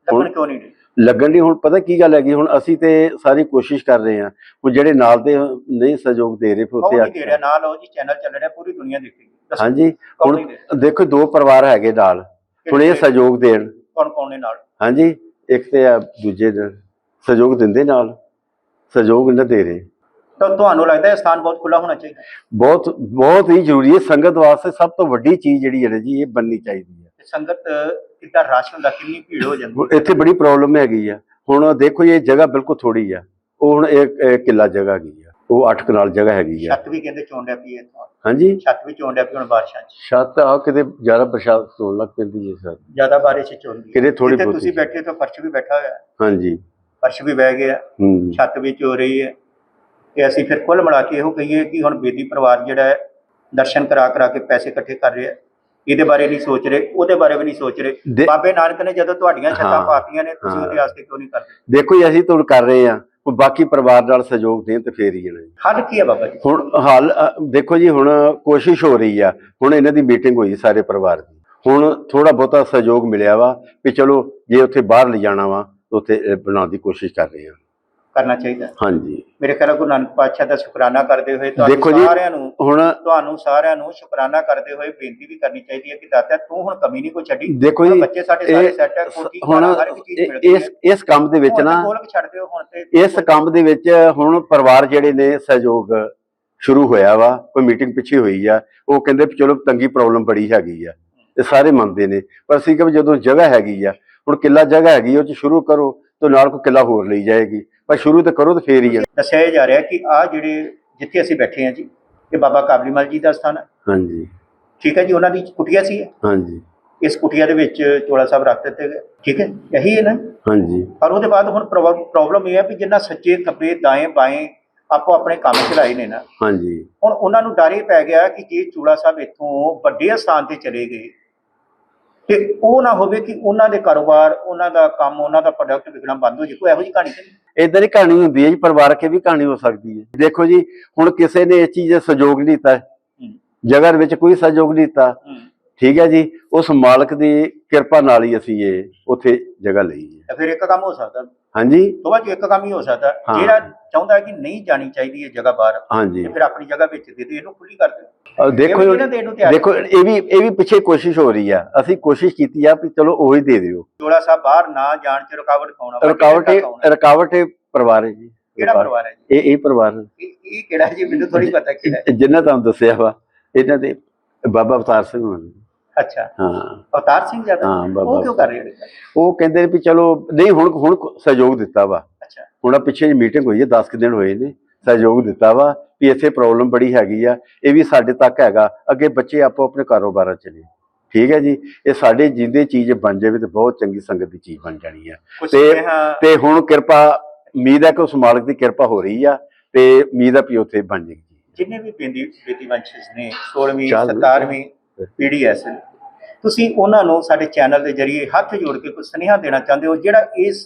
ਲੱਗਣ ਕਿਉਂ ਨਹੀਂ ਲੱਗਣ ਦੀ ਹੁਣ ਪਤਾ ਕੀ ਗੱਲ ਹੈਗੀ ਹੁਣ ਅਸੀਂ ਤੇ ਸਾਰੀ ਕੋਸ਼ਿਸ਼ ਕਰ ਰਹੇ ਹਾਂ ਹੁਣ ਜਿਹੜੇ ਨਾਲ ਦੇ ਨਹੀਂ ਸਹਿਯੋਗ ਦੇ ਰਹੇ ਉੱਥੇ ਨਹੀਂ ਦੇ ਰਿਹਾ? ਨਾਲ ਉਹ ਜੀ ਚੈਨਲ ਚੱਲ ਰਿਹਾ ਪੂਰੀ ਦੁਨੀਆ ਦੇਖੇਗੀ। ਹਾਂਜੀ ਹੁਣ? ਦੇਖੋ ਦੋ ਪਰਿਵਾਰ ਹੈਗੇ ਨਾਲ ਹੁਣ ਇਹ ਸਹਿਯੋਗ ਦੇਣ। ਕੌਣ ਕੌਣ ਨੇ ਨਾਲ? ਹਾਂਜੀ ਇੱਕ ਤੇ ਆ ਦੂਜੇ ਦੇ ਸਹਿਯੋਗ ਦਿੰਦੇ ਨਾਲ ਸਹਿਯੋਗ ਨਾ ਦੇ ਰਹੇ। ਤਾਂ ਤੁਹਾਨੂੰ ਲੱਗਦਾ ਇਹ ਸਥਾਨ ਬਹੁਤ ਖੁੱਲਾ ਹੋਣਾ ਚਾਹੀਦਾ? ਬਹੁਤ ਬਹੁਤ ਹੀ ਜ਼ਰੂਰੀ ਹੈ ਸੰਗਤ ਵਾਸਤੇ ਸਭ ਤੋਂ ਵੱਡੀ ਚੀਜ਼ ਜਿਹੜੀ ਹੈ ਨਾ ਜੀ ਇਹ ਬਣਨੀ ਚਾਹੀਦੀ ਹੈ। ਸੰਗਤ ਕਿੱਦਾਂ ਰਸ਼ ਹੁੰਦਾ ਕਿੰਨੀ ਭੀੜ ਹੋ ਜਾਂਦੀ ਇੱਥੇ ਬੜੀ ਪ੍ਰੋਬਲਮ ਹੈਗੀ ਆ। ਹੁਣ ਦੇਖੋ ਇਹ ਜਗ੍ਹਾ ਬਿਲਕੁਲ ਥੋੜੀ ਆ। ਉਹ ਹੁਣ ਇੱਕ ਇੱਕ ਕਿੱਲਾ ਜਗ੍ਹਾ ਹੈਗੀ ਆ। ਉਹ 8 ਕਨਾਲ ਜਗ੍ਹਾ ਹੈਗੀ ਆ। ਛੱਤ ਵੀ ਕਹਿੰਦੇ ਚੋਂਡਿਆ ਪਈ ਹੈ ਹਾਂਜੀ? ਛੱਤ ਵੀ ਚੋਂਡਿਆ ਪਈ ਹੁਣ ਬਾਰਿਸ਼ਾਂ 'ਚ। ਛੱਤ ਆ ਕਿਤੇ ਜ਼ਿਆਦਾ ਬਰਸਾਤ ਹੋਣ ਲੱਗ ਪੈਂਦੀ ਹੈ ਸਰ। ਜ਼ਿਆਦਾ ਬਾਰਿਸ਼ 'ਚ ਚੋਂਦੀ ਕਿਤੇ ਥੋੜ੍ਹੀ ਜਿੱਥੇ ਬਹੁਤੀ। ਤੁਸੀਂ ਬੈਠੇ ਤਾਂ ਫਰਸ਼ ਵੀ ਬੈਠਾ ਹੋਇਆ। ਹੈ। ਹਾਂਜੀ। ਫਰਸ਼ ਵੀ ਬਹਿ ਗਿਆ। ਹੂੰ। ਛੱਤ ਵੀ ਚੋ ਰਹੀ ਹੈ। ਤੇ ਅਸੀਂ ਫਿਰ ਕੁੱਲ ਮਿਲਾ ਕੇ ਇਹੋ ਕਹੀਏ ਕਿ ਹੁਣ ਬੇਦੀ ਪਰਿਵਾਰ ਜਿਹੜਾ ਹੈ ਦਰਸ਼ਨ ਕਰਾ ਕਰਾ ਕੇ ਪੈਸੇ ਇਕੱਠੇ ਕਰ ਰਿਹਾ ਹੈ। ਇਹਦੇ ਬਾਰੇ ਨਹੀਂ ਸੋਚ ਰਹੇ ਉਹਦੇ ਬਾਰੇ ਵੀ ਨਹੀਂ ਸੋਚ ਰਹੇ। ਦੇ- ਬਾਬੇ ਨਾਨਕ ਨੇ ਜਦੋਂ ਤੁਹਾਡੀਆਂ ਛੱਤਾਂ ਹਾਂ, ਪਾਤੀਆਂ ਨੇ ਤੁਸੀਂ ਹਾਂ। ਉਹਦੇ ਵਾਸਤੇ ਕਿਉਂ ਨਹੀਂ ਕਰਦੇ? ਦੇਖੋ ਜੀ ਅਸੀਂ ਤਾਂ ਹੁਣ ਕਰ ਰਹੇ ਆ ਹੁਣ ਬਾਕੀ ਪਰਿਵਾਰ ਨਾਲ ਸਹਿਯੋਗ ਦੇਣ ਤੇ ਫੇਰ ਹੀ ਜਣਾ ਜੀ। ਹੱਲ ਕੀ ਹੈ ਬਾਬਾ ਜੀ? ਹੁਣ ਹਾਲ ਦੇਖੋ ਜੀ ਹੁਣ ਕੋਸ਼ਿਸ਼ ਹੋ ਰਹੀ ਆ। ਹੁਣ ਇਹਨਾਂ ਦੀ ਮੀਟਿੰਗ ਹੋਈ ਸਾਰੇ ਪਰਿਵਾਰ ਦੀ। ਹੁਣ ਥੋੜਾ ਬਹੁਤਾ ਸਹਿਯੋਗ ਮਿਲਿਆ ਵਾ ਵੀ ਚਲੋ ਜੇ ਉੱਥੇ ਬਾਹਰ ਲਿਜਾਣਾ ਵਾ ਉੱਥੇ ਬਣਾਉਣ ਦੀ ਕੋਸ਼ਿਸ਼ ਕਰ ਰਹੇ ਆ। ਕਰਨਾ ਚਾਹੀਦਾ। ਹਾਂਜੀ। ਮੇਰੇ ਖਿਆਲ ਗੁਰੂ ਨਾਨਕ ਪਾਤਸ਼ਾਹ ਦਾ ਸ਼ੁਕਰਾਨਾ ਕਰਦੇ ਹੋਏ ਤੁਹਾਨੂੰ ਸਾਰਿਆਂ ਨੂੰ ਹੁਣ ਤੁਹਾਨੂੰ ਸਾਰਿਆਂ ਨੂੰ ਸ਼ੁਕਰਾਨਾ ਕਰਦੇ ਹੋਏ ਬੇਨਤੀ ਵੀ ਕਰਨੀ ਚਾਹੀਦੀ ਹੈ ਕਿ ਦਾਤਾ ਤੂੰ ਹੁਣ ਕਮੀ ਨਹੀਂ ਕੋਈ ਛੱਡੀ। ਦੇਖੋ ਹੁਣ ਜੀ ਬੱਚੇ ਸਾਡੇ ਸਾਰੇ ਸੈੱਟ ਹੈ ਕੋਟੀ ਹੁਣ ਇਸ ਇਸ ਕੰਮ ਦੇ ਵਿੱਚ ਨਾ ਛੱਡ ਦਿਓ ਹੁਣ ਤੇ ਇਸ ਕੰਮ ਦੇ ਵਿੱਚ ਹੁਣ ਪਰਿਵਾਰ ਜਿਹੜੇ ਨੇ ਸਹਿਯੋਗ ਸ਼ੁਰੂ ਹੋਇਆ ਵਾ ਕੋਈ ਮੀਟਿੰਗ ਪਿੱਛੇ ਹੋਈ ਆ ਉਹ ਕਹਿੰਦੇ ਚਲੋ ਤੰਗੀ ਪ੍ਰੋਬਲਮ ਬੜੀ ਹੈਗੀ ਆ ਤੇ ਸਾਰੇ ਮੰਨਦੇ ਨੇ ਪਰ ਅਸੀਂ ਕਿ ਜਦੋਂ ਜਗ੍ਹਾ ਹੈਗੀ ਆ ਹੁਣ ਕਿੱਲਾ ਜਗ੍ਹਾ ਹੈਗੀ ਉਹ ਚ ਸ਼ੁਰੂ ਕਰੋ ਤੇ ਨਾਲ ਕੋਈ ਕਿੱਲਾ ਹੋਰ ਲਈ ਜਾਏਗੀ। ਪਰ ਸ਼ੁਰੂ ਤੇ ਕਰੋ ਤੇ ਫੇਰ ਹੀ ਆ। ਦੱਸਿਆ ਜਾ ਰਿਹਾ ਕਿ ਆ ਜਿਹੜੇ ਜਿੱਥੇ ਅਸੀਂ ਬੈਠੇ ਹਾਂ ਜੀ ਇਹ ਬਾਬਾ ਕਾਬਲੀ ਮਲ ਜੀ ਦਾ ਸਥਾਨ ਹੈ। ਹਾਂਜੀ। ਠੀਕ ਹੈ ਜੀ ਉਹਨਾਂ ਦੀ ਕੁਟੀਆ ਸੀ। ਹਾਂਜੀ। ਇਸ ਕੁਟੀਆ ਦੇ ਵਿੱਚ ਚੋਲਾ ਸਾਹਿਬ ਰੱਖ ਦਿੱਤੇ ਗਏ। ਠੀਕ ਹੈ ਇਹੀ ਹੈ ਨਾ? ਹਾਂਜੀ। ਪਰ ਉਹਦੇ ਬਾਅਦ ਹੁਣ ਪ੍ਰੋਬਲਮ ਇਹ ਹੈ ਕਿ ਜਿੰਨਾ ਸੱਚੇ ਖੱਬੇ ਦਾएं ਬਾएं ਆਪੋ ਆਪਣੇ ਕੰਮ ਚਲਾਏ ਨੇ ਨਾ। ਹਾਂਜੀ। ਹੁਣ ਉਹਨਾਂ ਨੂੰ ਡਰ ਇਹ ਪੈ ਗਿਆ ਕਿ ਜੇ ਚੂੜਾ ਸਾਹਿਬ ਇੱਥੋਂ ਵੱਡੇ ਸਥਾਨ ਤੇ ਚਲੇ ਗਏ ਤੇ ਉਹ ਨਾ ਹੋਵੇ ਕਿ ਉਹਨਾਂ ਦੇ ਕਾਰੋਬਾਰ ਉਹਨਾਂ ਦਾ ਕੰਮ ਉਹਨਾਂ ਦਾ ਪ੍ਰੋਡਕਟ ਵਿਕਣਾ ਬੰਦ ਹੋ ਜੇ ਕੋਈ ਇਹੋ ਜਿਹੀ ਕਹਾਣੀ ਤਾਂ ਇਦਾਂ ਦੀ ਕਹਾਣੀ ਹੁੰਦੀ ਹੈ ਜੀ ਪਰਿਵਾਰਕ ਵੀ ਕਹਾਣੀ ਹੋ ਸਕਦੀ ਹੈ। ਦੇਖੋ ਜੀ ਹੁਣ ਕਿਸੇ ਨੇ ਇਸ ਚੀਜ਼ ਦਾ ਸਹਿਯੋਗ ਨਹੀਂ ਦਿੱਤਾ। ਦੇ ਵਿੱਚ ਕੋਈ ਸਹਿਯੋਗ ਨਹੀਂ ਦਿੱਤਾ। ਠੀਕ ਹੈ ਜੀ ਉਸ ਮਾਲਕ ਦੀ ਕਿਰਪਾ ਨਾਲ ਹੀ ਅਸੀਂ ਇਹ ਉੱਥੇ ਜਗ੍ਹਾ ਲਈ ਹੈ। ਫਿਰ ਇੱਕ ਕੰਮ ਹੋ ਸਕਦਾ। ਹਾਂਜੀ। ਦੋਵਾਂ ਚ ਇੱਕ ਕੰਮ ਹੀ ਹੋ ਸਕਦਾ। ਹਾਂ। ਜਿਹੜਾ ਚਾਹੁੰਦਾ ਕਿ ਨਹੀਂ ਜਾਣੀ ਚਾਹੀਦੀ ਇਹ ਜਗ੍ਹਾ ਬਾਹਰ ਹਾਂਜੀ। ਤੇ ਫਿਰ ਆਪਣੀ ਜਗ੍ਹਾ ਵਿੱਚ ਦੇ ਦੇ ਇਹਨੂੰ ਖੁੱਲੀ ਕਰ ਦੇ ਅਹ ਦੇਖੋ ਇਹ ਵੀ ਨਾ ਦੇਣ ਨੂੰ ਤਿਆਰ ਦੇਖੋ ਇਹ ਵੀ ਇਹ ਵੀ ਪਿੱਛੇ ਕੋਸ਼ਿਸ਼ ਹੋ ਰਹੀ ਆ। ਅਸੀਂ ਕੋਸ਼ਿਸ਼ ਕੀਤੀ ਆ ਵੀ ਚਲੋ ਉਹੀ ਦੇ ਦਿਓ। ਚੋਲਾ ਸਾਹਿਬ ਬਾਹਰ ਨਾ ਜਾਣ ਚ ਰੁਕਾਵਟ ਪਾਉਣਾ ਰੁਕਾਵਟ? ਰੁਕਾਵਟ ਇਹ ਪਰਿਵਾਰ ਹੈ ਜੀ। ਕਿਹੜਾ ਪਰਿਵਾਰ ਹੈ ਜੀ? ਇਹ ਇਹ ਪਰਿਵਾਰ ਇਹ ਇਹ ਕਿਹੜਾ ਜੀ? ਮੈਨੂੰ ਥੋੜੀ ਪਤਾ ਕਿਹੜਾ ਹੈ। ਜਿੰਨਾ ਤੁਹਾਨੂੰ ਦੱਸਿਆ ਵਾ ਇਹਨਾਂ ਦੇ ਬਾਬਾ ਅਵਤਾਰ ਸਿੰਘ ਹੋਣਾ। ਨੇ। ਅੱਛਾ। ਹਾਂ। ਅਵਤਾਰ ਸਿੰਘ ਜ਼ਿਆਦਾ ਹਾਂ, ਬਾਬਾ। ਉਹ ਕਿਉਂ ਕਰ ਰਹੇ ਨੇ? ਉਹ ਕਹਿੰਦੇ ਨੇ ਵੀ ਚਲੋ ਨਹੀਂ ਹੁਣ ਹੁਣ ਸਹਿਯੋਗ ਦਿੱਤਾ ਵਾ। ਅੱਛਾ। ਹੁਣ ਆਹ ਪਿੱਛੇ ਜੀ ਮੀਟਿੰਗ ਹੋਈ ਹੈ 10 ਕੁ ਦਿਨ ਹੋਏ ਨੇ ਸਹਿਯੋਗ ਦਿੱਤਾ ਵਾ ਵੀ ਇੱਥੇ ਪ੍ਰੋਬਲਮ ਬੜੀ ਹੈਗੀ ਆ ਇਹ ਵੀ ਸਾਡੇ ਤੱਕ ਹੈਗਾ ਅੱਗੇ ਬੱਚੇ ਆਪੋ ਆਪਣੇ ਕਾਰੋਬਾਰਾਂ ਚ ਨੇ। ਠੀਕ ਹੈ ਜੀ ਇਹ ਸਾਡੇ ਜਿੰਦੇ ਚੀਜ਼ ਬਣ ਜਾਵੇ ਤੇ ਬਹੁਤ ਚੰਗੀ ਸੰਗਤ ਦੀ ਚੀਜ਼ ਬਣ ਜਾਣੀ ਆ। ਕੁਝ ਤੇ- ਹਾਂ ਤੇ ਹੁਣ ਕਿਰਪਾ ਉਮੀਦ ਹੈ ਕਿ ਉਸ ਮਾਲਕ ਦੀ ਕਿਰਪਾ ਹੋ ਰਹੀ ਆ ਤੇ ਉਮੀਦ ਆ ਵੀ ਉੱਥੇ ਬਣ ਜਾਏਗੀ। ਜਿੰਨੇ ਵੀ ਬੇਦੀ ਬੇਦੀ ਵੰਸ਼ਜ ਨੇ 16ਵੀਂ ਚੱਲ। 17ਵੀਂ ਸਨ ਤੁਸੀਂ ਉਹਨਾਂ ਨੂੰ ਸਾਡੇ ਚੈਨਲ ਦੇ ਜਰੀਏ ਹੱਥ ਜੋੜ ਕੇ ਕੋਈ ਸੁਨੇਹਾ ਦੇਣਾ ਚਾਹੁੰਦੇ ਹੋ ਜਿਹੜਾ ਇਸ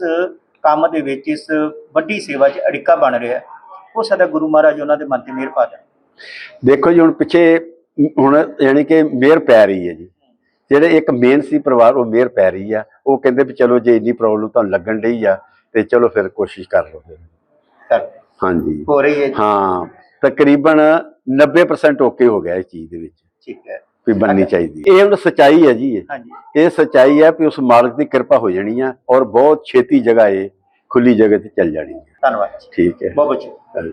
ਕੰਮ ਦੇ ਵਿੱਚ ਇਸ ਵੱਡੀ ਸੇਵਾ 'ਚ ਅੜਿੱਕਾ ਬਣ ਰਿਹਾ ਉਹ ਸਦਾ ਗੁਰੂ ਮਹਾਰਾਜ ਉਹਨਾਂ ਦੇ ਮਨ ਤੇ ਮਿਹਰ ਪਾ ਦੇਣ। ਦੇਖੋ ਜੀ ਹੁਣ ਪਿੱਛੇ ਹੁਣ ਯਾਨੀ ਕਿ ਮਿਹਰ ਪੈ ਰਹੀ ਹੈ ਜੀ। ਜਿਹੜੇ ਇੱਕ ਮੇਨ ਸੀ ਪਰਿਵਾਰ ਉਹ ਮਿਹਰ ਪੈ ਰਹੀ ਆ। ਉਹ ਕਹਿੰਦੇ ਵੀ ਚਲੋ ਜੇ ਇੰਨੀ ਪ੍ਰੋਬਲਮ ਤੁਹਾਨੂੰ ਲੱਗਣ ਡਈ ਆ ਤੇ ਚਲੋ ਫਿਰ ਕੋਸ਼ਿਸ਼ ਕਰ ਲਓ ਫਿਰ। ਹਾਂਜੀ। ਹੋ ਰਹੀ ਹੈ। ਹਾਂ ਤਕਰੀਬਨ 90% ਓਕੇ ਹੋ ਗਿਆ ਇਸ ਚੀਜ਼ ਦੇ ਵਿੱਚ। ਠੀਕ ਹੈ। ਵੀ ਬਣਨੀ ਚਾਹੀਦੀ ਹੈ। ਇਹ ਹੁਣ ਸਚਾਈ ਹੈ ਜੀ ਇਹ ਸਚਾਈ ਹੈ ਵੀ ਉਸ ਮਾਲਕ ਦੀ ਕਿਰਪਾ ਹੋ ਜਾਣੀ ਆ ਔਰ ਬਹੁਤ ਛੇਤੀ ਜਗ੍ਹਾ ਇਹ ਖੁੱਲੀ ਜਗ੍ਹਾ ਤੇ ਚੱਲ ਜਾਣੀ ਹੈ ਧੰਨਵਾਦ ਜੀ। ਠੀਕ ਹੈ ਬਹੁਤ ਬਹੁਤ।